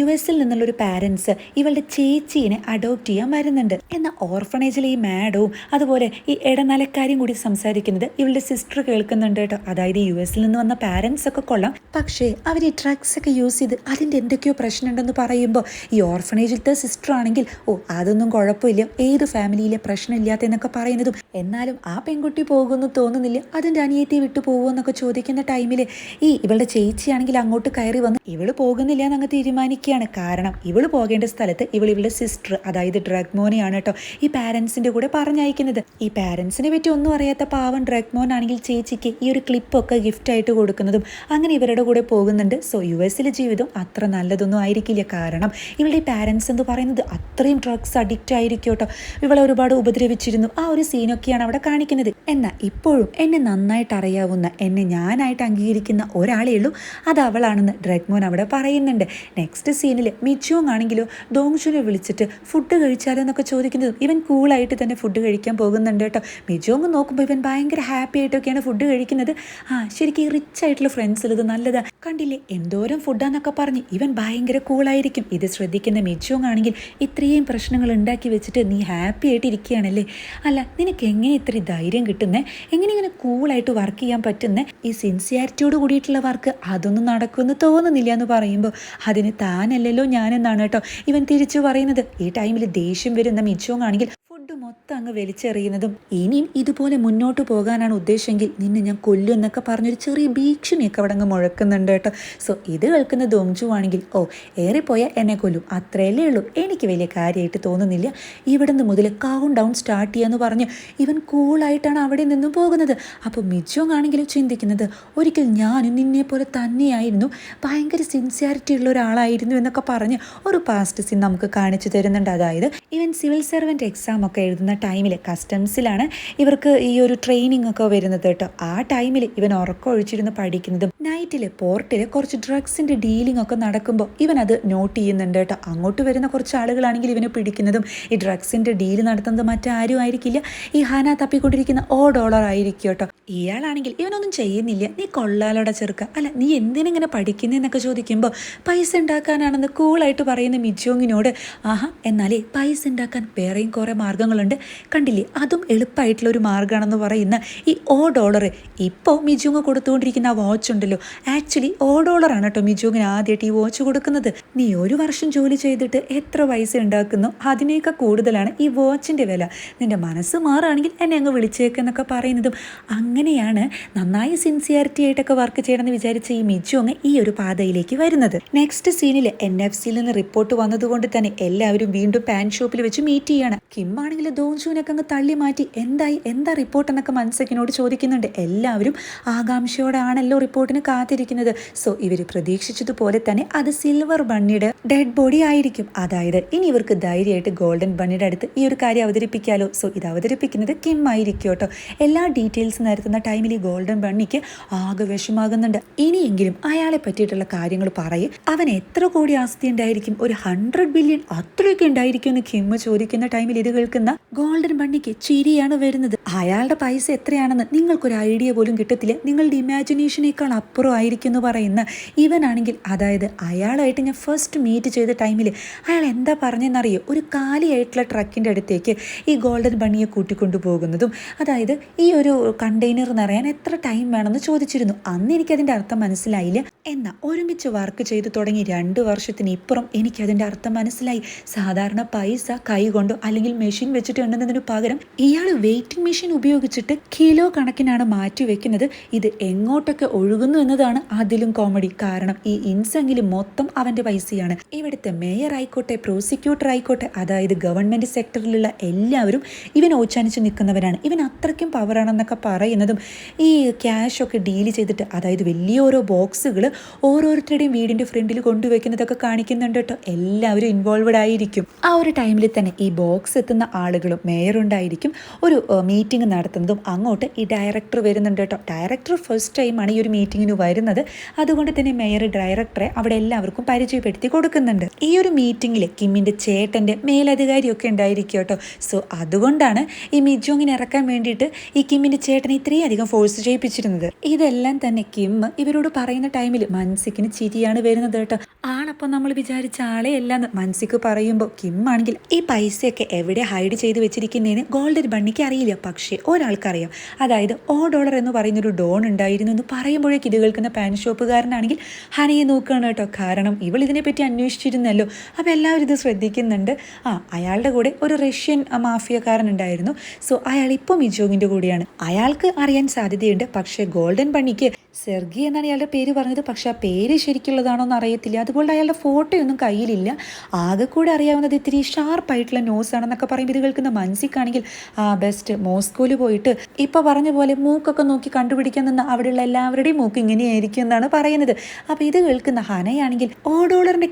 യു എസിൽ നിന്നുള്ള ഒരു പാരൻസ് ഇവളുടെ ചേച്ചീനെ അഡോപ്റ്റ് ചെയ്യാൻ വരുന്നുണ്ട്. എന്നാൽ ഓർഫണേജിലെ ഈ മാഡവും അതുപോലെ ഈ ഇടനിലക്കാരും കൂടി സംസാരിക്കുന്നത് ഇവളുടെ സിസ്റ്റർ കേൾക്കുന്നുണ്ട് കേട്ടോ. അതായത് യു എസിൽ നിന്ന് വന്ന പാരൻസ് ഒക്കെ കൊള്ളാം. പക്ഷേ അവർ ഈ ഡ്രഗ്സ് ഒക്കെ യൂസ് ചെയ്ത് അതിന്റെ എന്തൊക്കെയോ പ്രശ്നമുണ്ടെന്ന് പറയുമ്പോൾ ഈ ഓർഫണേജിലത്തെ സിസ്റ്റർ ആണെങ്കിൽ ഓ അതൊന്നും കുഴപ്പമില്ല. ഏത് ഫാമിലിയിലെ പ്രശ്നമില്ലാത്ത എന്നൊക്കെ പറയുന്നതും. എന്നാലും ആ പെൺകുട്ടി പോകുമെന്ന് തോന്നുന്നില്ല. അതിന്റെ അനിയത്തി വിട്ടു പോകുമെന്നൊക്കെ ചോദിക്കുന്ന ടൈമിൽ ഈ ഇവളുടെ ചേച്ചിയാണെങ്കിൽ അങ്ങോട്ട് കയറി വന്ന് ഇവൾ പോകുന്നില്ല എന്നങ്ങ് തീരുമാനിക്കുകയാണ്. കാരണം ഇവൾ പോകേണ്ട സ്ഥലത്ത് ഇവൾ ഇവളുടെ സിസ്റ്റർ അതായത് ഡ്രഗ് മോനെയാണ് കേട്ടോ. ഈ പാരൻസിന്റെ കൂടെ പറഞ്ഞയക്കുന്നത്. ഈ പാരൻസിനെ പറ്റി ഒന്നും അറിയാത്ത പാവം ഡ്രഗ്മോൻ ആണെങ്കിൽ ചേച്ചിക്ക് ഈ ഒരു ക്ലിപ്പൊക്കെ ഗിഫ്റ്റ് ആയിട്ട് കൊടുക്കുന്നതും അങ്ങനെ ഇവരുടെ കൂടെ പോകുന്നുണ്ട്. സോ യു എസിലെ ജീവിതം അത്ര നല്ലതൊന്നും ആയിരിക്കില്ല. കാരണം ഇവളുടെ പാരൻസ് എന്ന് പറയുന്നത് അത്രയും ഡ്രഗ്സ് അഡിക്റ്റ് ആയിരിക്കും കേട്ടോ. ഇവളെ ഒരുപാട് ഉപദ്രവിച്ചിരുന്നു. ആ ഒരു സീനൊക്കെയാണ് അവിടെ കാണിക്കുന്നത്. എന്നാൽ ഇപ്പോഴും എന്നെ നന്നായിട്ട് അറിയാവുന്ന എന്നെ ഞാനായിട്ട് അംഗീകരിക്കുന്ന ഒരാളേ ഉള്ളൂ. അത് അവളാണെന്ന് ഡ്രഗ്മോൻ അവിടെ പറയുന്നുണ്ട്. നെക്സ്റ്റ് സീനിൽ മിച്ചോങ് ആണെങ്കിലോ ദോങ്ഷുനെ വിളിച്ചിട്ട് ഫുഡ് കഴിച്ചാലോ എന്നൊക്കെ ചോദിക്കുന്നതും ഇവൻ കൂളായിട്ട് തന്നെ ഫുഡ് കഴിക്കാൻ പോകുന്നുണ്ട് കേട്ടോ. മിജോങ് നോക്കുമ്പോൾ ഇവൻ ഭയങ്കര ഹാപ്പി ആയിട്ടൊക്കെയാണ് ഫുഡ് കഴിക്കുന്നത്. ആ ശരിക്കും ഈ റിച്ച് ആയിട്ടുള്ള ഫ്രണ്ട്സിൽ ഇത് നല്ലതാ. കണ്ടില്ലേ എന്തോരം ഫുഡാന്നൊക്കെ പറഞ്ഞ്. ഇവൻ ഭയങ്കര കൂളായിരിക്കും. ഇത് ശ്രദ്ധിക്കുന്ന മിജോങ് ആണെങ്കിൽ ഇത്രയും പ്രശ്നങ്ങൾ ഉണ്ടാക്കി വെച്ചിട്ട് നീ ഹാപ്പി ആയിട്ട് ഇരിക്കുകയാണല്ലേ? അല്ല നിനക്ക് എങ്ങനെ ഇത്ര ധൈര്യം കിട്ടുന്നേ? എങ്ങനെ ഇങ്ങനെ കൂളായിട്ട് വർക്ക് ചെയ്യാൻ പറ്റുന്നേ? ഈ സിൻസിയാരിറ്റിയോട് കൂടിയിട്ടുള്ള വർക്ക് അതൊന്നും നടക്കുമെന്ന് തോന്നുന്നില്ല എന്ന് പറയുമ്പോൾ അതിന് താനല്ലല്ലോ ഞാനെന്നാണ് കേട്ടോ. ഇവൻ തിരിച്ചു പറയുന്നത് ഈ ടൈമിൽ ദേഷ്യം വരുന്ന മിച്ചോങ് ആണെങ്കിൽ ഫുഡ് മൊത്തം അങ്ങ് വലിച്ചെറിയുന്നതും ഇനിയും ഇതുപോലെ മുന്നോട്ട് പോകാനാണ് ഉദ്ദേശമെങ്കിൽ നിന്നെ ഞാൻ കൊല്ലും എന്നൊക്കെ പറഞ്ഞൊരു ചെറിയ ഭീഷണിയൊക്കെ അവിടെ അങ്ങ് മുഴക്കുന്നുണ്ട് കേട്ടോ. സോ ഇത് കേൾക്കുന്ന ദോങ്ജു ആണെങ്കിൽ ഓ ഏറിപ്പോയാൽ എന്നെ കൊല്ലും. അത്രയല്ലേ ഉള്ളൂ. എനിക്ക് വലിയ കാര്യമായിട്ട് തോന്നുന്നില്ല. ഇവിടുന്ന് മുതൽ കൗണ്ട് ഡൗൺ സ്റ്റാർട്ട് ചെയ്യാന്ന് പറഞ്ഞ് ഇവൻ കൂളായിട്ടാണ് അവിടെ നിന്നും പോകുന്നത്. അപ്പോൾ മിജോങ് ആണെങ്കിലും ചിന്തിക്കുന്നത് ഒരിക്കൽ ഞാനും നിന്നെ പോലെ തന്നെയായിരുന്നു. ഭയങ്കര സിൻസിയാരിറ്റി ഉള്ള ഒരാളായിരുന്നു എന്നൊക്കെ പറഞ്ഞ് ഒരു പാസ്റ്റ് സീൻ നമുക്ക് കാണിച്ചു തരുന്നുണ്ട്. അതായത് ഇവൻ സിവിൽ സർവന്റ് എക്സാം ഒക്കെ എഴുതുന്ന ടൈമിൽ കസ്റ്റംസിലാണ് ഇവർക്ക് ഈ ഒരു ട്രെയിനിങ് ഒക്കെ വരുന്നത് കേട്ടോ. ആ ടൈമിൽ ഇവൻ ഉറക്കമൊഴിച്ചിരുന്ന് പഠിക്കുന്നതും. നൈറ്റിൽ പോർട്ടിൽ കുറച്ച് ഡ്രഗ്സിന്റെ ഡീലിംഗ് ഒക്കെ നടക്കുമ്പോൾ ഇവൻ അത് നോട്ട് ചെയ്യുന്നുണ്ട് കേട്ടോ. അങ്ങോട്ട് വരുന്ന കുറച്ച് ആളുകളാണെങ്കിൽ ഇവനെ പിടിക്കുന്നതും ഈ ഡ്രഗ്സിന്റെ ഡീൽ നടത്തുന്നത് മറ്റാരും ആയിരിക്കില്ല ഈ ഹാന തപ്പിക്കൊണ്ടിരിക്കുന്ന ഓ ഡോളർ ആയിരിക്കും കേട്ടോ. ഇയാളാണെങ്കിൽ ഇവനൊന്നും ചെയ്യുന്നില്ല. നീ കൊള്ളാലോടെ ചെറുക്ക. അല്ല നീ എന്തിനിങ്ങനെ പഠിക്കുന്നതെന്നൊക്കെ ചോദിക്കുമ്പോൾ പൈസ ഉണ്ടാക്കാനാണെന്ന് കൂളായിട്ട് പറയുന്ന മിജോങ്ങിനോട് ആഹാ എന്നാലേ പൈസ ഉണ്ടാക്കാൻ വേറെയും കുറേ മാർഗങ്ങളുണ്ട് കണ്ടില്ലേ? അതും എളുപ്പമായിട്ടുള്ള ഒരു മാർഗമാണെന്ന് പറയുന്ന ഈ ഓ ഡോളർ ഇപ്പോൾ മിജുങ്ങ് കൊടുത്തുകൊണ്ടിരിക്കുന്ന ആ വാച്ച് ഉണ്ടല്ലോ. ആക്ച്വലി ഓ ഡോളറാണ് കേട്ടോ മിജുങ്ങിന് ആദ്യമായിട്ട് ഈ വാച്ച് കൊടുക്കുന്നത്. നീ ഒരു വർഷം ജോലി ചെയ്തിട്ട് എത്ര പൈസ ഉണ്ടാക്കുന്നു? അതിനേക്കാൾ കൂടുതലാണ് ഈ വാച്ചിന്റെ വില. നിന്റെ മനസ്സ് മാറുകയാണെങ്കിൽ എന്നെ അങ്ങ് വിളിച്ചേക്കെന്നൊക്കെ പറയുന്നതും അങ്ങനെയാണ് നന്നായി സിൻസിയാരിറ്റി ആയിട്ടൊക്കെ വർക്ക് ചെയ്യണമെന്ന് വിചാരിച്ച ഈ മിജു അങ്ങ് ഈ ഒരു പാതയിലേക്ക് വരുന്നത്. നെക്സ്റ്റ് സീനിൽ എൻ എഫ് സിയിൽ നിന്ന് റിപ്പോർട്ട് വന്നതുകൊണ്ട് തന്നെ എല്ലാവരും വീണ്ടും പാൻ ഷോപ്പിൽ വെച്ച് മീറ്റ് ചെയ്യാണ്. കിം ആണെങ്കിൽ ദോൻഷുവിനൊക്കെ അങ്ങ് തള്ളി മാറ്റി. എന്തായി? എന്താ റിപ്പോർട്ട് എന്നൊക്കെ മൻസക്കിനോട് ചോദിക്കുന്നുണ്ട്. എല്ലാവരും ആകാംക്ഷയോടാണല്ലോ റിപ്പോർട്ടിന് കാത്തിരിക്കുന്നത്. സോ ഇവർ പ്രതീക്ഷിച്ചതുപോലെ തന്നെ അത് സിൽവർ ബണ്ണിയുടെ ഡെഡ് ബോഡി ആയിരിക്കും. അതായത് ഇനി ഇവർക്ക് ധൈര്യമായിട്ട് ഗോൾഡൻ ബണ്ണിയുടെ അടുത്ത് ഈ ഒരു കാര്യം അവതരിപ്പിക്കാലോ. സോ ഇത് അവതരിപ്പിക്കുന്നത് കിം ആയിരിക്കും കേട്ടോ. എല്ലാ ഡീറ്റെയിൽസ് നിരത്തുന്ന ടൈമിൽ ഈ ഗോൾഡൻ ബണ്ണിക്ക് ആകെ വിഷമാകുന്നുണ്ട്. ഇനിയെങ്കിലും അയാളെ പറ്റിയിട്ടുള്ള കാര്യങ്ങൾ പറയും. അവൻ എത്ര കോടി ആസ്തി ഉണ്ടായിരിക്കും? ഒരു ഹൺഡ്രഡ് ബില്യൺ അത്രയൊക്കെ ഉണ്ടായിരിക്കും എന്ന് കിമ്മ ചോദിക്കുന്ന ടൈമിൽ ഇത് കേൾക്കുന്ന ഗോൾഡൻ ബണ്ണിക്ക് ചിരിയാണ് വരുന്നത്. അയാളുടെ പൈസ എത്രയാണെന്ന് നിങ്ങൾക്കൊരു ഐഡിയ പോലും കിട്ടത്തില്ല. നിങ്ങളുടെ ഇമാജിനേഷനേക്കാൾ അപ്പുറം ആയിരിക്കും എന്ന് പറയുന്ന ഇവനാണെങ്കിൽ അതായത് അയാളായിട്ട് ഞാൻ ഫസ്റ്റ് മീറ്റ് ചെയ്ത ടൈമിൽ അയാൾ എന്താ പറഞ്ഞെന്നറിയോ? ഒരു കാലിയായിട്ടുള്ള ട്രക്കിന്റെ അടുത്തേക്ക് ഈ ഗോൾഡൻ ബണ്ണിയെ കൂട്ടിക്കൊണ്ടു പോകുന്നതും അതായത് ഈ ഒരു കണ്ടെയ്നർ നിറയാൻ എത്ര ടൈം വേണമെന്ന് ചോദിച്ചിരുന്നു. അന്ന് എനിക്കതിന്റെ അർത്ഥം മനസ്സിലായില്ല. എന്നാൽ ഒരുമിച്ച് വർക്ക് ചെയ്ത് തുടങ്ങി രണ്ട് വർഷത്തിന് ഇപ്പുറം എനിക്കതിന്റെ അർത്ഥം മനസ്സിലായി. സാധാരണ പൈസ കൈ കൊണ്ടോ അല്ലെങ്കിൽ മെഷീൻ വെച്ചിട്ട് വെച്ചിട്ട് എണ്ണുന്നതിന് പകരം ഇയാൾ വെയിറ്റിംഗ് മെഷീൻ ഉപയോഗിച്ചിട്ട് കിലോ കണക്കിനാണ് മാറ്റി വെക്കുന്നത്. ഇത് എങ്ങോട്ടൊക്കെ ഒഴുകുന്നു എന്നതാണ് അതിലും കോമഡി. കാരണം ഈ ഇൻസെങ്കിൽ മൊത്തം അവന്റെ പൈസയാണ്. ഇവിടുത്തെ മേയർ ആയിക്കോട്ടെ പ്രോസിക്യൂട്ടർ ആയിക്കോട്ടെ അതായത് ഗവൺമെന്റ് സെക്ടറിലുള്ള എല്ലാവരും ഇവൻ ഓച്ചാനിച്ച് നിൽക്കുന്നവരാണ്. ഇവൻ അത്രയ്ക്കും പവറാണെന്നൊക്കെ പറയുന്നതും ഈ ക്യാഷ് ഒക്കെ ഡീൽ ചെയ്തിട്ട് അതായത് വലിയ ഓരോ ബോക്സുകൾ ഓരോരുത്തരുടെയും വീടിന്റെ ഫ്രണ്ടിൽ കൊണ്ടുവയ്ക്കുന്നതൊക്കെ കാണിക്കുന്നുണ്ട് കേട്ടോ. എല്ലാവരും ഇൻവോൾവഡ് ആയിരിക്കും. ആ ഒരു ടൈമിൽ തന്നെ ഈ ബോക്സ് എത്തുന്ന ആളുകളും മേയറുണ്ടായിരിക്കും. ഒരു മീറ്റിംഗ് നടത്തുന്നതും അങ്ങോട്ട് ഈ ഡയറക്ടർ വരുന്നുണ്ട് കേട്ടോ. ഡയറക്ടർ ഫസ്റ്റ് ടൈമാണ് ഈ ഒരു മീറ്റിങ്ങിന് വരുന്നത്. അതുകൊണ്ട് തന്നെ മേയർ ഡയറക്ടറെ അവിടെ എല്ലാവർക്കും പരിചയപ്പെടുത്തി കൊടുക്കുന്നുണ്ട്. ഈ ഒരു മീറ്റിങ്ങിൽ കിമ്മിന്റെ ചേട്ടന്റെ മേലധികാരിയൊക്കെ ഉണ്ടായിരിക്കും കേട്ടോ. സോ അതുകൊണ്ടാണ് ഈ മിജോങ്ങിനെ ഇറക്കാൻ വേണ്ടിയിട്ട് ഈ കിമ്മിന്റെ ചേട്ടനെ ഇത്രയും അധികം ഫോഴ്സ് ചെയ്യിപ്പിച്ചിരുന്നത്. ഇതെല്ലാം തന്നെ കിം ഇവരോട് പറയുന്ന ടൈമിൽ മൻസിക്കിന് ചിരിയാണ് വരുന്നത് കേട്ടോ. ആണപ്പോൾ നമ്മൾ വിചാരിച്ച ആളെ അല്ലാന്ന് മൻസിക്ക് പറയുമ്പോൾ കിം ആണെങ്കിൽ ഈ പൈസയൊക്കെ എവിടെ ഹൈഡ് ചെയ്ത് വെച്ചിരിക്കുന്നതിന് ഗോൾഡൻ ബണ്ണിക്ക് അറിയില്ല. പക്ഷേ ഒരാൾക്കറിയാം. അതായത് ഓ ഡോളർ എന്ന് പറയുന്നൊരു ഡോൺ ഉണ്ടായിരുന്നു എന്ന് പറയുമ്പോഴേക്ക് ഇത് കേൾക്കുന്ന പാൻ ഷോപ്പുകാരനാണെങ്കിൽ ഹനയെ നോക്കുകയാണ് കേട്ടോ. കാരണം ഇവൾ ഇതിനെപ്പറ്റി അന്വേഷിച്ചിരുന്നല്ലോ. അപ്പോൾ എല്ലാവരും ഇത് ശ്രദ്ധിക്കുന്നുണ്ട്. ആ അയാളുടെ കൂടെ ഒരു റഷ്യൻ മാഫിയക്കാരൻ ഉണ്ടായിരുന്നു. സോ അയാൾ ഇപ്പോൾ മിജോഗിന്റെ കൂടെയാണ്. അയാൾക്ക് അറിയാൻ സാധ്യതയുണ്ട്. പക്ഷേ ഗോൾഡൻ ബണ്ണിക്ക് സെർഗി എന്നാണ് അയാളുടെ പേര് പറഞ്ഞത്. പക്ഷേ ആ പേര് ശരിക്കുള്ളതാണോ എന്ന് അറിയത്തില്ല. അതുപോലെ അയാളുടെ ഫോട്ടോയൊന്നും കയ്യിലില്ല. ആകെ കൂടെ അറിയാവുന്നത് ഇത്തിരി ഷാർപ്പായിട്ടുള്ള ന്യൂസ് ആണെന്നൊക്കെ പറയുമ്പോൾ ഇത് കേൾക്കുന്ന മനസ്സിക്കാണെങ്കിൽ ആ ബെസ്റ്റ് മോസ്കോയിൽ പോയിട്ട് ഇപ്പോൾ പറഞ്ഞ പോലെ മൂക്കൊക്കെ നോക്കി കണ്ടുപിടിക്കാൻ നിന്ന് അവിടെയുള്ള എല്ലാവരുടെയും മൂക്ക് ഇങ്ങനെയായിരിക്കും എന്നാണ് പറയുന്നത്. അപ്പോൾ ഇത് കേൾക്കുന്ന ഹനയാണെങ്കിൽ ഓ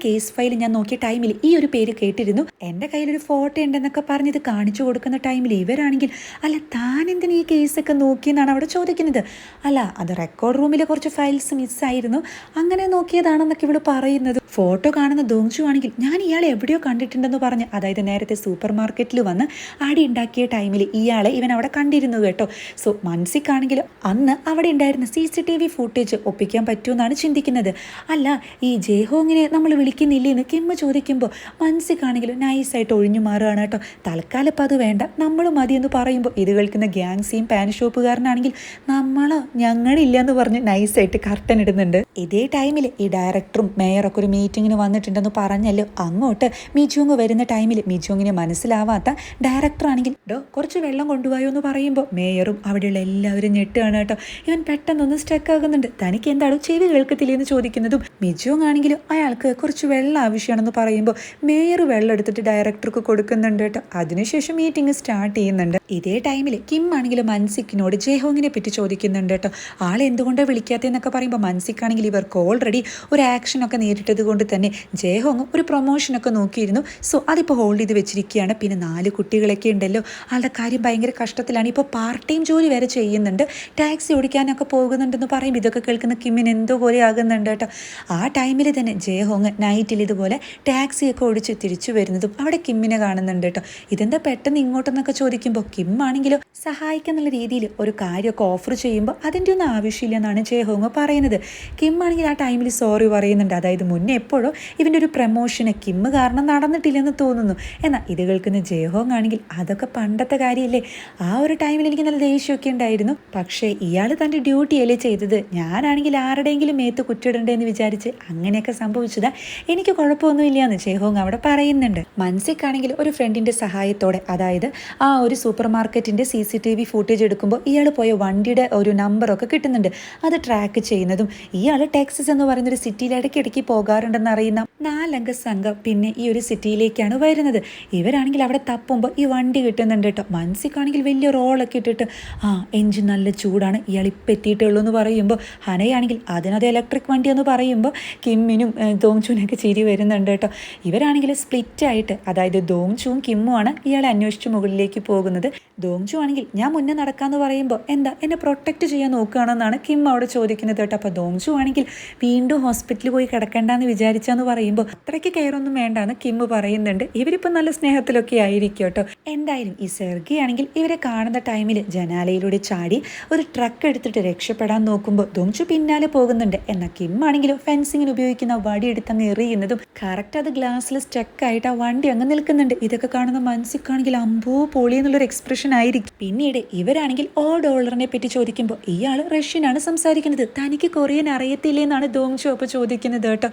കേസ് ഫയൽ ഞാൻ നോക്കിയ ടൈമിൽ ഈ ഒരു പേര് കേട്ടിരുന്നു. എന്റെ കയ്യിലൊരു ഫോട്ടോ ഉണ്ടെന്നൊക്കെ പറഞ്ഞ് ഇത് കാണിച്ചു കൊടുക്കുന്ന ടൈമിൽ ഇവരാണെങ്കിൽ അല്ല താൻ എന്തിനാ ഈ കേസൊക്കെ നോക്കിയെന്നാണ് അവിടെ ചോദിക്കുന്നത്. അല്ല അത് റെക്കോർഡ് റൂമിലെ കുറച്ച് ഫയൽസ് മിസ്സായിരുന്നു അങ്ങനെ നോക്കിയതാണെന്നൊക്കെ ഇവിടെ പറയുന്നത്. ഫോട്ടോ കാണുന്ന ദോങ്ചു ആണെങ്കിൽ ഞാൻ ഇയാളെ എവിടെയോ കണ്ടിട്ടുണ്ടെന്ന് പറഞ്ഞ് അതായത് നേരത്തെ സൂപ്പർ മാർക്കറ്റിൽ വന്ന് അടി ഉണ്ടാക്കിയ ടൈമിൽ ഇയാളെ ഇവൻ അവിടെ കണ്ടിരുന്നു കേട്ടോ. സോ മൻസിക്കാണെങ്കിലും അന്ന് അവിടെ ഉണ്ടായിരുന്ന C C T V footage ഒപ്പിക്കാൻ പറ്റുമെന്നാണ് ചിന്തിക്കുന്നത്. അല്ല ഈ ജയഹോങ്ങിനെ നമ്മൾ വിളിക്കുന്നില്ലേ എന്ന് കിമ്മ ചോദിക്കുമ്പോൾ മൻസിക്കാണെങ്കിലും നൈസായിട്ട് ഒഴിഞ്ഞു മാറുകയാണ് കേട്ടോ. തൽക്കാലം ഇപ്പം അത് വേണ്ട. നമ്മൾ മതി എന്ന് പറയുമ്പോൾ ഇത് കേൾക്കുന്ന ഗ്യാങ്സിയും പാൻ ഷോപ്പുകാരനാണെങ്കിൽ നമ്മളോ ഞങ്ങളില്ല എന്ന് പറഞ്ഞ് നൈസായിട്ട് കർട്ടൻ ഇടുന്നുണ്ട്. ഇതേ ടൈമിൽ ഈ ഡയറക്ടറും മേയറൊക്കെ ഒരു മീറ്റിങ്ങിന് വന്നിട്ടുണ്ടെന്ന് പറഞ്ഞല്ലോ. അങ്ങോട്ട് മിജുങ് വരുന്ന ടൈമിൽ മിജുങ്ങിനെ മനസ്സിലാവാത്ത ഡയറക്ടർ ആണെങ്കിൽ ഡോ കുറച്ച് വെള്ളം കൊണ്ടുപോയോ എന്ന് പറയുമ്പോൾ മേയറും അവിടെയുള്ള എല്ലാവരും ഞെട്ടുകയാണ് കേട്ടോ. ഇവൻ പെട്ടെന്നൊന്ന് സ്റ്റക്ക് ആകുന്നുണ്ട്. തനിക്ക് എന്താണോ ചെവി കേൾക്കത്തില്ലേ എന്ന് ചോദിക്കുന്നതും മിജോങ് ആണെങ്കിലും അയാൾക്ക് കുറച്ച് വെള്ളം ആവശ്യമാണെന്ന് പറയുമ്പോൾ മേയർ വെള്ളം എടുത്തിട്ട് ഡയറക്ടർക്ക് കൊടുക്കുന്നുണ്ട് കേട്ടോ. അതിനുശേഷം മീറ്റിംഗ് സ്റ്റാർട്ട് ചെയ്യുന്നുണ്ട്. ഇതേ ടൈമിൽ കിം ആണെങ്കിലും മൻസിക്കിനോട് ജയഹോങ്ങിനെ പറ്റി ചോദിക്കുന്നുണ്ട് കേട്ടോ. ആളെ എന്തുകൊണ്ടാണ് വിളിക്കാത്തതെന്നൊക്കെ പറയുമ്പോൾ മൻസിക്കാണെങ്കിൽ ഇവർക്ക് ഓൾറെഡി ഒരു ആക്ഷൻ ഒക്കെ നേരിട്ടത് കൊണ്ട് തന്നെ ജയഹോങ് ഒരു പ്രൊമോഷനൊക്കെ നോക്കിയിരുന്നു. സോ അതിപ്പോൾ ഹോൾഡ് ചെയ്ത് വെച്ചിരിക്കുകയാണ്. പിന്നെ നാല് കുട്ടികളൊക്കെ ഉണ്ടല്ലോ ആളുടെ കാര്യം ഭയങ്കര കഷ്ടത്തിലാണ്. ഇപ്പോൾ പാർട്ട് ടൈം ജോലി വരെ ചെയ്യുന്നുണ്ട്. ടാക്സി ഓടിക്കാനൊക്കെ പോകുന്നുണ്ടെന്ന് പറയും. ഇതൊക്കെ കേൾക്കുന്ന കിമ്മിന് എന്തോ പോലെ ആകുന്നുണ്ട് കേട്ടോ. ആ ടൈമിൽ തന്നെ ജയഹോങ് നൈറ്റിൽ ഇതുപോലെ ടാക്സിയൊക്കെ ഓടിച്ച് തിരിച്ചു വരുന്നതും അവിടെ കിമ്മിനെ കാണുന്നുണ്ട് കേട്ടോ. ഇതെന്താ പെട്ടെന്ന് ഇങ്ങോട്ടെന്നൊക്കെ ചോദിക്കുമ്പോൾ കിം ആണെങ്കിലും സഹായിക്കാന്നുള്ള രീതിയിൽ ഒരു കാര്യമൊക്കെ ഓഫർ ചെയ്യുമ്പോൾ അതിന്റെ ഒന്നും ആവശ്യമില്ല എന്നാണ് ജയഹോങ് പറയുന്നത്. കിം ആണെങ്കിൽ ആ ടൈമിൽ സോറി പറയുന്നുണ്ട്. അതായത് മുന്നേ എപ്പോഴോ ഇവന്റെ ഒരു പ്രമോഷന് കിം കാരണം നടന്നിട്ടില്ലെന്ന് തോന്നുന്നു. എന്നാൽ ഇത് കേൾക്കുന്ന ജയഹോങ് ആണെങ്കിൽ അതൊക്കെ പണ്ടത്തെ കാര്യമല്ലേ ആ ഒരു ടൈമിൽ എനിക്ക് നല്ല ദേഷ്യമൊക്കെ ഉണ്ടായിരുന്നു. പക്ഷേ ഇയാൾ തന്റെ ഡ്യൂട്ടിയല്ലേ ചെയ്തത്. ഞാനാണെങ്കിൽ ആരുടെയെങ്കിലും മേത്ത് കുറ്റിടണ്ടേ എന്ന് വിചാരിച്ച് അങ്ങനെയൊക്കെ സംഭവിച്ചതാ. എനിക്ക് കുഴപ്പമൊന്നുമില്ല എന്ന് ചേഹോങ് അവിടെ പറയുന്നുണ്ട്. മൻസിക്കാണെങ്കിൽ ഒരു ഫ്രണ്ടിന്റെ സഹായത്തോടെ അതായത് ആ ഒരു സൂപ്പർ മാർക്കറ്റിന്റെ C C T V footage എടുക്കുമ്പോൾ ഇയാൾ പോയ വണ്ടിയുടെ ഒരു നമ്പറൊക്കെ കിട്ടുന്നുണ്ട്. അത് ട്രാക്ക് ചെയ്യുന്നതും ഇയാൾ ടെക്സസ് എന്ന് പറയുന്ന ഒരു സിറ്റിയിൽ ഇടയ്ക്കിടയ്ക്ക് പോകാറുണ്ടെന്ന് അറിയുന്ന നാലംഗ സംഘം പിന്നെ ഈ ഒരു സിറ്റിയിലേക്കാണ് വരുന്നത്. ഇവരാണെങ്കിൽ അവിടെ തപ്പുമ്പോൾ ഈ വണ്ടി കിട്ടുന്നുണ്ട് കേട്ടോ. മനസ്സിക്കാണെങ്കിൽ വലിയ റോളൊക്കെ ഇട്ടിട്ട് ആ എഞ്ചിൻ നല്ല ചൂടാണ് ഇയാൾ ഇപ്പം എത്തിയിട്ടുള്ളൂ എന്ന് പറയുമ്പോൾ ഹനയാണെങ്കിൽ അതിനത് ഇലക്ട്രിക് വണ്ടി എന്ന് പറയുമ്പോൾ കിമ്മിനും ദോങ്ചുവിനൊക്കെ ചിരി വരുന്നുണ്ട് കേട്ടോ. ഇവരാണെങ്കിൽ സ്പ്ലിറ്റ് ആയിട്ട് അതായത് ദോങ്ചുവും കിമ്മുമാണ് ഇയാളെ അന്വേഷിച്ച് മുകളിലേക്ക് പോകുന്നത്. ദോങ്ചു ആണെങ്കിൽ ഞാൻ മുന്നേ നടക്കാന്ന് പറയുമ്പോൾ എന്താ എന്നെ പ്രൊട്ടക്റ്റ് ചെയ്യാൻ നോക്കുകയാണെന്നാണ് കിം അവിടെ ചോദിക്കുന്നത് കേട്ടോ. അപ്പോൾ ദോങ്ചു ആണെങ്കിൽ വീണ്ടും ഹോസ്പിറ്റലിൽ പോയി കിടക്കണ്ടെന്ന് വിചാരിച്ചാന്ന് പറയുമ്പോൾ അത്രയ്ക്ക് കെയർ ഒന്നും വേണ്ടാന്ന് കിം പറയുന്നുണ്ട്. ഇവരിപ്പോൾ നല്ല സ്നേഹത്തിലൊക്കെ ആയിരിക്കും കേട്ടോ. എന്തായാലും ഈ സെർഗി ആണെങ്കിൽ ഇവരെ കാണുന്ന ടൈമിൽ ജനാലയിലൂടെ ചാടി ഒരു ട്രക്ക് എടുത്തിട്ട് രക്ഷപ്പെടാൻ നോക്കുമ്പോൾ ദോങ്ചു പിന്നാലെ പോകുന്നുണ്ട്. എന്നാൽ കിം ആണെങ്കിലും ഫെൻസിങ്ങിന് ഉപയോഗിക്കുന്ന വടി എടുത്ത് അങ്ങ് എറിയുന്നതും കറക്റ്റ് അത് ഗ്ലാസ്സിൽ സ്റ്റക്ക് ആയിട്ട് ആ വണ്ടി അങ്ങ് നിൽക്കുന്നുണ്ട്. ഇതൊക്കെ കാണുന്ന മനസ്സിക്കാണെങ്കിൽ അമ്പോ പൊളി എന്നുള്ളൊരു എക്സ്പ്രഷൻ ആയിരിക്കും. പിന്നീട് ഇവരാണെങ്കിൽ ഓ ഡോളറിനെ പറ്റി ചോദിക്കുമ്പോൾ ഇയാൾ റഷ്യനാണ് സംസാരിക്കുന്നത്. തനിക്ക് കൊറിയൻ അറിയത്തില്ലേ എന്നാണ് ദോങ്ചു അപ്പോൾ ചോദിക്കുന്നത് കേട്ടോ.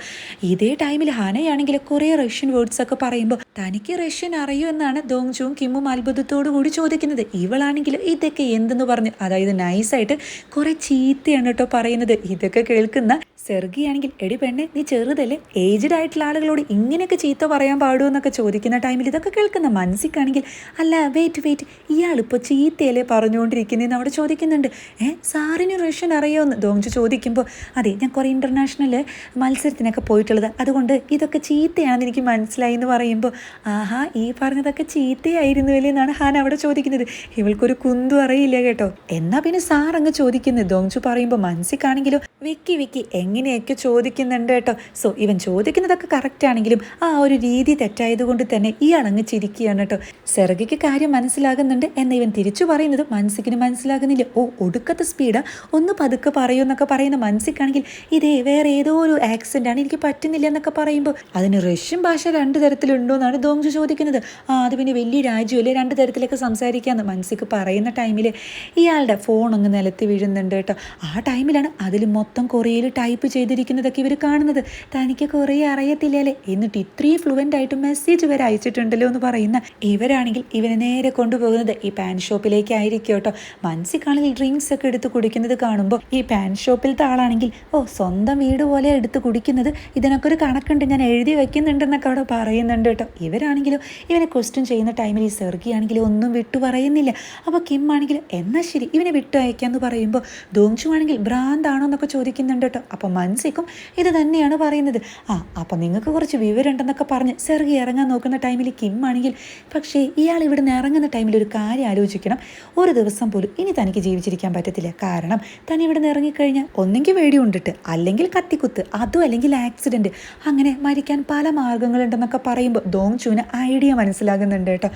ഇതേ ടൈമിൽ ഹനയാണെങ്കിൽ കുറേ റഷ്യൻ വേർഡ്സ് ഒക്കെ പറയുമ്പോൾ തനിക്ക് റഷ്യൻ അറിയൂ എന്നാണ് ദോങ്ചുവും കിമ്മും അത്ഭുതത്തോടു കൂടി ചോദിക്കുന്നത് ഇവളാണെങ്കിലും ഇതൊക്കെ എന്തെന്ന് പറഞ്ഞു. അതായത് നൈസായിട്ട് കുറെ ചീത്തയാണ് കേട്ടോ പറയുന്നത്. ഇതൊക്കെ കേൾക്കുന്ന സെർഗിയാണെങ്കിൽ എടി പെണ്ണെ നീ ചെറുതല്ലേ? ഏജ്ഡ് ആയിട്ടുള്ള ആളുകളോട് ഇങ്ങനെയൊക്കെ ചീത്ത പറയാൻ പാടുമോ എന്നൊക്കെ ചോദിക്കുന്ന ടൈമിൽ ഇതൊക്കെ കേൾക്കുന്ന മനസ്സിക്കാണെങ്കിൽ അല്ല വെയിറ്റ് വെയിറ്റ് ഇയാൾ ഇപ്പോൾ ചീത്തയല്ലേ പറഞ്ഞുകൊണ്ടിരിക്കുന്നതെന്ന് അവിടെ ചോദിക്കുന്നുണ്ട്. ഏ സാറിന് റഷ്യൻ അറിയാമെന്ന് ദോങ്ജു ചോദിക്കുമ്പോൾ അതെ ഞാൻ കുറേ ഇന്റർനാഷണൽ മത്സരത്തിനൊക്കെ പോയിട്ടുള്ളത്. അതുകൊണ്ട് ഇതൊക്കെ ചീത്തയാണെന്ന് എനിക്ക് മനസ്സിലായി എന്ന് പറയുമ്പോൾ ആഹാ ഈ പറഞ്ഞതൊക്കെ ചീത്തയായിരുന്നു അല്ലേ എന്നാണ് ഹാൻ അവിടെ ചോദിക്കുന്നത്. ഇവൾക്കൊരു കുന്തു അറിയില്ല കേട്ടോ. എന്നാ പിന്നെ സാർ അങ്ങ് ചോദിക്കുന്നത്? ദോങ്ചു പറയുമ്പോൾ മനസ്സിക്കാണെങ്കിലോ വിക്കി വിക്കി എങ്ങനെയൊക്കെ ചോദിക്കുന്നുണ്ട് കേട്ടോ. സോ ഇവൻ ചോദിക്കുന്നതൊക്കെ കറക്റ്റ് ആണെങ്കിലും ആ ഒരു രീതി തെറ്റായതുകൊണ്ട് തന്നെ ഇയാൾ അങ്ങ് ചിരിക്കുകയാണ് കേട്ടോ. സെർഗിക്ക് കാര്യം മനസ്സിലാകുന്നുണ്ട് എന്ന ഇവൻ തിരിച്ചു പറയുന്നത് മനസ്സിക്കിന് മനസ്സിലാകുന്നില്ല. ഓ ഒടുക്കത്തെ സ്പീഡാ ഒന്ന് പതുക്കെ പറയൂ എന്നൊക്കെ പറയുന്ന മനസ്സിക്കാണെങ്കിൽ ഇതേ വേറെ ഏതോ ഒരു ആക്സിഡന്റ് ആണ് എനിക്ക് പറ്റുന്നില്ല എന്നൊക്കെ പറയുമ്പോൾ അതിന് റഷ്യൻ ഭാഷ രണ്ട് തരത്തിലുണ്ടോ എന്നാണ് ദോങ്ജു ചോദിക്കുന്നത്. ആ അത് പിന്നെ വലിയ രാജ്യമല്ലേ രണ്ട് തരത്തിലൊക്കെ സംസാരിക്കാമെന്ന് മനസ്സിക്ക് പറയുന്ന ടൈമിൽ ഇയാളുടെ ഫോൺ അങ്ങ് നിലത്ത് വീഴുന്നുണ്ട് കേട്ടോ. ആ ടൈമിലാണ് അതിൽ മൊത്തം കൊറിയയിൽ ടൈപ്പ് ചെയ്തിരിക്കുന്നതൊക്കെ ഇവർ കാണുന്നത്. തനിക്ക് കൊറിയ അറിയത്തില്ലല്ലേ എന്നിട്ട് ഇത്രയും ഫ്ലുവന്റ് ആയിട്ട് മെസ്സേജ് വരെ അയച്ചിട്ടുണ്ടല്ലോ എന്ന് പറയുന്ന ഇവരാണെങ്കിൽ ഇവനെ നേരെ കൊണ്ടുപോകുന്നത് ഈ പാൻ ഷോപ്പിലേക്ക് ആയിരിക്കും കേട്ടോ. മനസ്സിക്കാണെങ്കിൽ ഡ്രിങ്ക്സ് ഒക്കെ എടുത്ത് കുടിക്കുന്നത് കാണുമ്പോൾ ഈ പാൻ ഷോപ്പിലത്തെ ആളാണെങ്കിൽ ഓ സ്വന്തം വീട് പോലെ എടുത്ത് കുടിക്കുന്നത്. ഇതിനൊക്കെ ഒരു കണക്കുണ്ട്. ഞാൻ എഴുതി വെക്കുന്നുണ്ടെന്നൊക്കെ അവിടെ പറയുന്നുണ്ട് കേട്ടോ. ഇവരാണെങ്കിലും ഇവനെ ക്വസ്റ്റ്യൻ ചെയ്യുന്ന ടൈമിൽ ഈ സെർഗി ആണെങ്കിലും ഒന്നും വിട്ടു പറയുന്നില്ല. അപ്പോൾ കിം ആണെങ്കിൽ എന്നാൽ ശരി ഇവനെ വിട്ടു അയക്കാമെന്ന് പറയുമ്പോൾ ദോങ്ചു ആണെങ്കിൽ ഭ്രാന്താണോ എന്നൊക്കെ ചോദിക്കുന്നുണ്ട് കേട്ടോ. അപ്പോൾ മൻസിക്കും ഇത് തന്നെയാണ് പറയുന്നത്. ആ അപ്പോൾ നിങ്ങൾക്ക് കുറച്ച് വിവരം ഉണ്ടെന്നൊക്കെ പറഞ്ഞ് സെർഗി ഇറങ്ങാൻ നോക്കുന്ന ടൈമിൽ കിം ആണെങ്കിൽ പക്ഷേ ഇയാൾ ഇവിടെ നിന്ന് ഇറങ്ങുന്ന ടൈമിൽ ഒരു കാര്യം ആലോചിക്കണം. ഒരു ദിവസം പോലും ഇനി തനിക്ക് ജീവിച്ചിരിക്കാൻ പറ്റത്തില്ല. കാരണം താൻ നിന്ന് ഇറങ്ങിക്കഴിഞ്ഞാൽ ഒന്നെങ്കിൽ വേടി കൊണ്ടിട്ട് അല്ലെങ്കിൽ കത്തിക്കുത്ത് അതും അല്ലെങ്കിൽ ആക്സിഡന്റ് അങ്ങനെ മരിക്കാൻ പല മാർഗങ്ങളുണ്ടെന്നൊക്കെ പറയുമ്പോൾ ദോങ് ചൂന് ഐഡിയ മനസ്സിലാകുന്നുണ്ട് കേട്ടോ.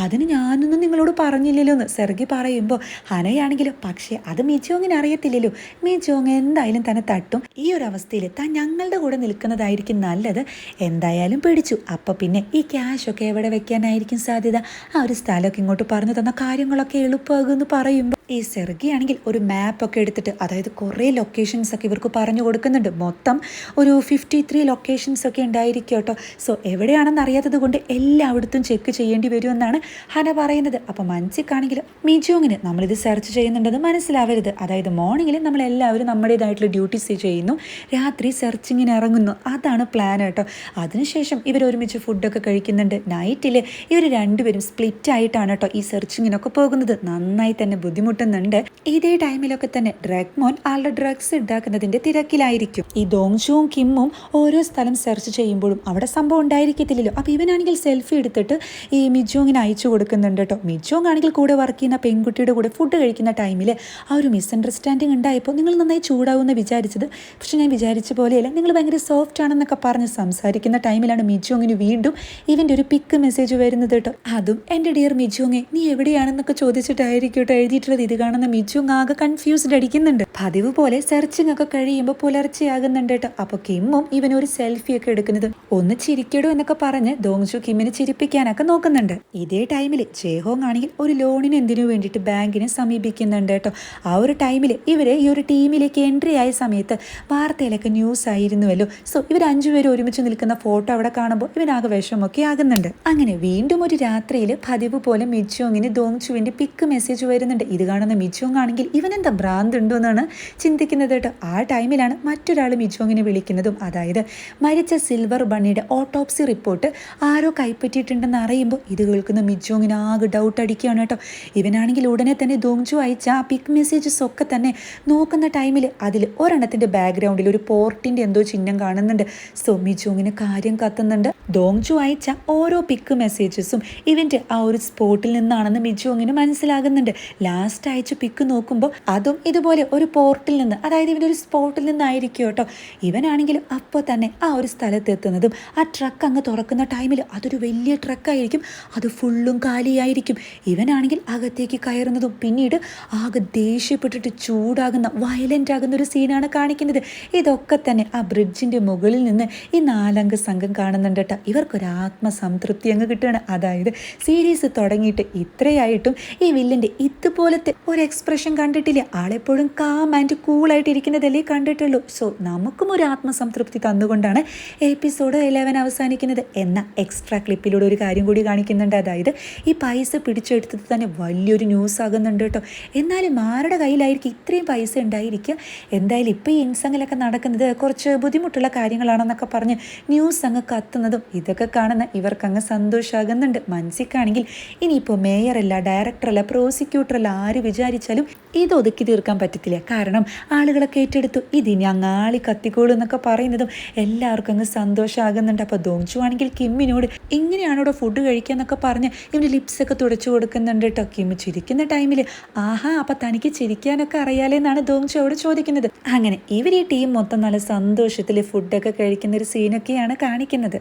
അതിന് ഞാനൊന്നും നിങ്ങളോട് പറഞ്ഞില്ലല്ലോ എന്ന് സെർഗി പറയുമ്പോൾ ഹനയാണെങ്കിലും പക്ഷേ അത് മിജോങ്ങിന് അറിയത്തില്ലല്ലോ. മിജോങ് എന്തായാലും തന്നെ തട്ടും. ഈ ഒരു അവസ്ഥയിൽ താൻ ഞങ്ങളുടെ കൂടെ നിൽക്കുന്നതായിരിക്കും നല്ലത്. എന്തായാലും പിടിച്ചു. അപ്പോൾ പിന്നെ ഈ ക്യാഷ് ഒക്കെ എവിടെ വെക്കാനായിരിക്കും സാധ്യത? ആ ഒരു സ്ഥലമൊക്കെ ഇങ്ങോട്ട് പറഞ്ഞു തന്ന കാര്യങ്ങളൊക്കെ എളുപ്പമാകുമെന്ന് പറയുമ്പോൾ ഈ സെർഗി ആണെങ്കിൽ ഒരു മാപ്പൊക്കെ എടുത്തിട്ട് അതായത് കുറേ ലൊക്കേഷൻസ് ഒക്കെ ഇവർക്ക് പറഞ്ഞു കൊടുക്കുന്നുണ്ട്. മൊത്തം ഒരു ഫിഫ്റ്റി ത്രീ ലൊക്കേഷൻസ് ഒക്കെ ഉണ്ടായിരിക്കും കേട്ടോ. സോ എവിടെയാണെന്ന് അറിയാത്തത് കൊണ്ട് എല്ലായിടത്തും ചെക്ക് ചെയ്യേണ്ടി വരുമെന്നാണ് ഹന പറയുന്നത്. അപ്പോൾ മനസ്സിക്കാണെങ്കിൽ മിജോങ്ങിന് നമ്മളിത് സെർച്ച് ചെയ്യുന്നുണ്ടെന്ന് മനസ്സിലാവരുത്. അതായത് മോർണിംഗിൽ നമ്മളെല്ലാവരും നമ്മുടേതായിട്ടുള്ള ഡ്യൂട്ടീസ് ചെയ്യുന്നു. രാത്രി സെർച്ചിങ്ങിന് ഇറങ്ങുന്നു. അതാണ് പ്ലാൻ കേട്ടോ. അതിനുശേഷം ഇവർ ഒരുമിച്ച് ഫുഡൊക്കെ കഴിക്കുന്നുണ്ട്. നൈറ്റിൽ ഇവർ രണ്ടുപേരും സ്പ്ലിറ്റ് ആയിട്ടാണ് കേട്ടോ ഈ സെർച്ചിങ്ങിനൊക്കെ പോകുന്നത്. നന്നായി തന്നെ ബുദ്ധിമുട്ടുന്നുണ്ട്. ഇതേ ടൈമിലൊക്കെ തന്നെ ഡ്രഗ് മോൻ ആളുടെ ഡ്രഗ്സ് ഉണ്ടാക്കുന്നതിന്റെ തിരക്കിലായിരിക്കും. ഈ ദോങ്ഷുവും കിമ്മും ഓരോ സ്ഥലം സെർച്ച് ചെയ്യുമ്പോഴും അവിടെ സംഭവം ഉണ്ടായിരിക്കത്തില്ലല്ലോ. അപ്പോൾ ഇവനാണെങ്കിൽ സെൽഫി എടുത്തിട്ട് ഈ മിജോങ്ങിന് അയച്ചു കൊടുക്കുന്നുണ്ട് കേട്ടോ. മിജോങ് ആണെങ്കിൽ കൂടെ വർക്ക് ചെയ്യുന്ന പെൺകുട്ടിയുടെ കൂടെ ഫുഡ് കഴിക്കുന്ന ടൈമിൽ ആ ഒരു മിസ്അണ്ടർസ്റ്റാൻഡിങ് ഉണ്ടായപ്പോൾ നിങ്ങൾ നന്നായി ചൂടാവുമെന്ന് വിചാരിച്ചത്. പക്ഷെ ഞാൻ വിചാരിച്ച പോലെയല്ല. നിങ്ങൾ ഭയങ്കര സോഫ്റ്റ് ആണെന്നൊക്കെ പറഞ്ഞ് സംസാരിക്കുന്ന ടൈമിലാണ് മിജോങ്ങിന് വീണ്ടും ഇവന്റെ ഒരു പിക്ക് മെസ്സേജ് വരുന്നത് കേട്ടോ. അതും എന്റെ ഡിയർ മിച്ചുങ്ങെ നീ എവിടെയാണെന്നൊക്കെ ചോദിച്ചിട്ടായിരിക്കും കേട്ടോ എഴുതിയിട്ടുള്ളത്. ഇത് കാണുന്ന മിച്ചുങ് ആകെ കൺഫ്യൂസ്ഡ് അടിക്കുന്നുണ്ട്. പതിവ് പോലെ സെർച്ചിങ് ഒക്കെ കഴിയുമ്പോൾ പുലർച്ചെയാകുന്നുണ്ട് കേട്ടോ. അപ്പോൾ കിമ്മും ഇവനൊരു സെൽഫി ഒക്കെ എടുക്കുന്നത്. ഒന്ന് ചിരിക്കടോ എന്നൊക്കെ പറഞ്ഞ് ദോങ്ജു കിമ്മിനെ ചിരിപ്പിക്കാനൊക്കെ നോക്കുന്നുണ്ട്. ഇതേ ടൈമിൽ ചേഹോങ് ആണെങ്കിൽ ഒരു ലോണിന് എന്തിനു വേണ്ടിയിട്ട് ബാങ്കിനെ സമീപിക്കുന്നുണ്ട് കേട്ടോ. ആ ഒരു ടൈമിൽ ഇവരെ ഈ ഒരു ടീമിലേക്ക് എൻട്രി ആയ സമയത്ത് വാർത്തയിലൊക്കെ ന്യൂസ് ആയിരുന്നുവല്ലോ. സോ ഇവർ അഞ്ചുപേരും ഒരുമിച്ച് നിൽക്കുന്ന ഫോട്ടോ അവിടെ കാണുമ്പോൾ ഇവനാകെ വിഷമൊക്കെ ആകുന്നുണ്ട്. അങ്ങനെ വീണ്ടും ഒരു രാത്രിയിൽ പതിവ് പോലെ മിച്ചോങ്ങിന് ദോങ്ചുവിന്റെ പിക്ക് മെസ്സേജ് വരുന്നുണ്ട്. ഇത് കാണുന്ന മിച്ചോങ് ആണെങ്കിൽ ഇവനെന്താ ഭ്രാന്ത് ഉണ്ടോ എന്നാണ് ചിന്തിക്കുന്നത് കേട്ടോ. ആ ടൈമിലാണ് മറ്റൊരാൾ മിച്ചോങ്ങിനെ വിളിക്കുന്നതും. അതായത് മരിച്ച സിൽവർ ബണ്ണിയുടെ ഓട്ടോപ്സി റിപ്പോർട്ട് ആരോ കൈപ്പറ്റിയിട്ടുണ്ടെന്ന് അറിയുമ്പോൾ ഇത് കേൾക്കുന്ന മിജോങ്ങിന് ആകെ ഡൗട്ട് അടിക്കുകയാണ് കേട്ടോ. ഇവനാണെങ്കിൽ ഉടനെ തന്നെ ദോങ്ജു അയച്ച ആ പിക് മെസ്സേജസ് ഒക്കെ തന്നെ നോക്കുന്ന ടൈമിൽ അതിൽ ഒരെണ്ണത്തിന്റെ ബാക്ക്ഗ്രൗണ്ടിൽ ഒരു പോർട്ടിന്റെ എന്തോ ചിഹ്നം കാണുന്നുണ്ട്. സോ മിജോങ്ങിന് കാര്യം കത്തുന്നുണ്ട്. ദോങ്ജു അയച്ച ഓരോ പിക്ക് മെസ്സേജസും ഇവന്റെ ആ ഒരു സ്പോട്ടിൽ നിന്നാണെന്ന് മിജോങ്ങിന് മനസ്സിലാകുന്നുണ്ട്. ലാസ്റ്റ് അയച്ച പിക്ക് നോക്കുമ്പോൾ അതും ഇതുപോലെ ഒരു പോർട്ടിൽ നിന്ന് അതായത് ഇവന്റെ ഒരു സ്പോട്ടിൽ നിന്നായിരിക്കും കേട്ടോ. ഇവനാണെങ്കിൽ അപ്പോൾ തന്നെ ആ ഒരു സ്ഥലത്ത് എത്തുന്നതും ആ ട്രക്ക് അങ്ങ് തുറക്കുന്ന ടൈമിൽ അതൊരു വലിയ ട്രക്കായിരിക്കും അത് ഫുള്ളും കാലിയായിരിക്കും. ഇവനാണെങ്കിൽ അകത്തേക്ക് കയറുന്നതും പിന്നീട് ആകെ ദേഷ്യപ്പെട്ടിട്ട് ചൂടാകുന്ന വയലന്റ് ആകുന്ന ഒരു സീനാണ് കാണിക്കുന്നത്. ഇതൊക്കെ തന്നെ ആ ബ്രിഡ്ജിന്റെ മുകളിൽ നിന്ന് ഈ നാലംഗ സംഘം കാണുന്നുണ്ട് കേട്ടോ. ഇവർക്കൊരു ആത്മസംതൃപ്തി അങ്ങ് കിട്ടുകയാണ്. അതായത് സീരീസ് തുടങ്ങിയിട്ട് ഇത്രയായിട്ടും ഈ വില്ലന്റെ ഇതുപോലത്തെ ഒരു എക്സ്പ്രഷൻ കണ്ടിട്ടില്ല. ആളെപ്പോഴും കാ ആൻഡ് കൂളായിട്ട് ഇരിക്കുന്നതല്ലേ കണ്ടിട്ടുള്ളൂ. സോ നമുക്കും ഒരു ആത്മസംതൃപ്തി തന്നുകൊണ്ടാണ് എപ്പിസോഡ് ഇലവൻ അവസാനിക്കുന്നത് എന്ന എക്സ്ട്രാ ക്ലിപ്പിലൂടെ ഒരു കാര്യം കൂടി കാണിക്കുന്നുണ്ട്. അതായത് ഈ പൈസ പിടിച്ചെടുത്തത് തന്നെ വലിയൊരു ന്യൂസ് ആകുന്നുണ്ട് കേട്ടോ. എന്നാലും ആരുടെ കയ്യിലായിരിക്കും ഇത്രയും പൈസ ഉണ്ടായിരിക്കുക? എന്തായാലും ഇപ്പോൾ ഈ ഇൻസങ്ങിലൊക്കെ നടക്കുന്നത് കുറച്ച് ബുദ്ധിമുട്ടുള്ള കാര്യങ്ങളാണെന്നൊക്കെ പറഞ്ഞ് ന്യൂസ് അങ്ങ് കത്തുന്നതും ഇതൊക്കെ കാണുന്ന ഇവർക്കങ്ങ് സന്തോഷമാകുന്നുണ്ട് മനസ്സിക്കാണെങ്കിൽ ഇനിയിപ്പോൾ മേയറല്ല ഡയറക്ടറല്ല പ്രോസിക്യൂട്ടറല്ല ആര് വിചാരിച്ചാലും ഇത് ഒതുക്കി തീർക്കാൻ പറ്റത്തില്ല. കാരണം ആളുകളൊക്കെ ഏറ്റെടുത്തു. ഇതിനി അങ്ങാളി കത്തിക്കോളൂ എന്നൊക്കെ പറയുന്നതും എല്ലാവർക്കും അങ്ങ് സന്തോഷമാകുന്നുണ്ട് അപ്പോൾ ദോഞ്ചു ആണെങ്കിൽ കിമ്മിനോട് ഇങ്ങനെയാണോ ഫുഡ് കഴിക്കുക എന്നൊക്കെ പറഞ്ഞ് ഇവന്റെ ലിപ്സൊക്കെ തുടച്ചു കൊടുക്കുന്നുണ്ട് കേട്ടോ കിമ്മ് ചിരിക്കുന്ന ടൈമിൽ ആഹാ അപ്പം തനിക്ക് ചിരിക്കാനൊക്കെ അറിയാലേ എന്നാണ് ദോങ്ചോട് ചോദിക്കുന്നത്. അങ്ങനെ ഇവർ ഈ ടീം മൊത്തം നല്ല സന്തോഷത്തിൽ ഫുഡൊക്കെ കഴിക്കുന്ന ഒരു സീനൊക്കെയാണ് കാണിക്കുന്നത്.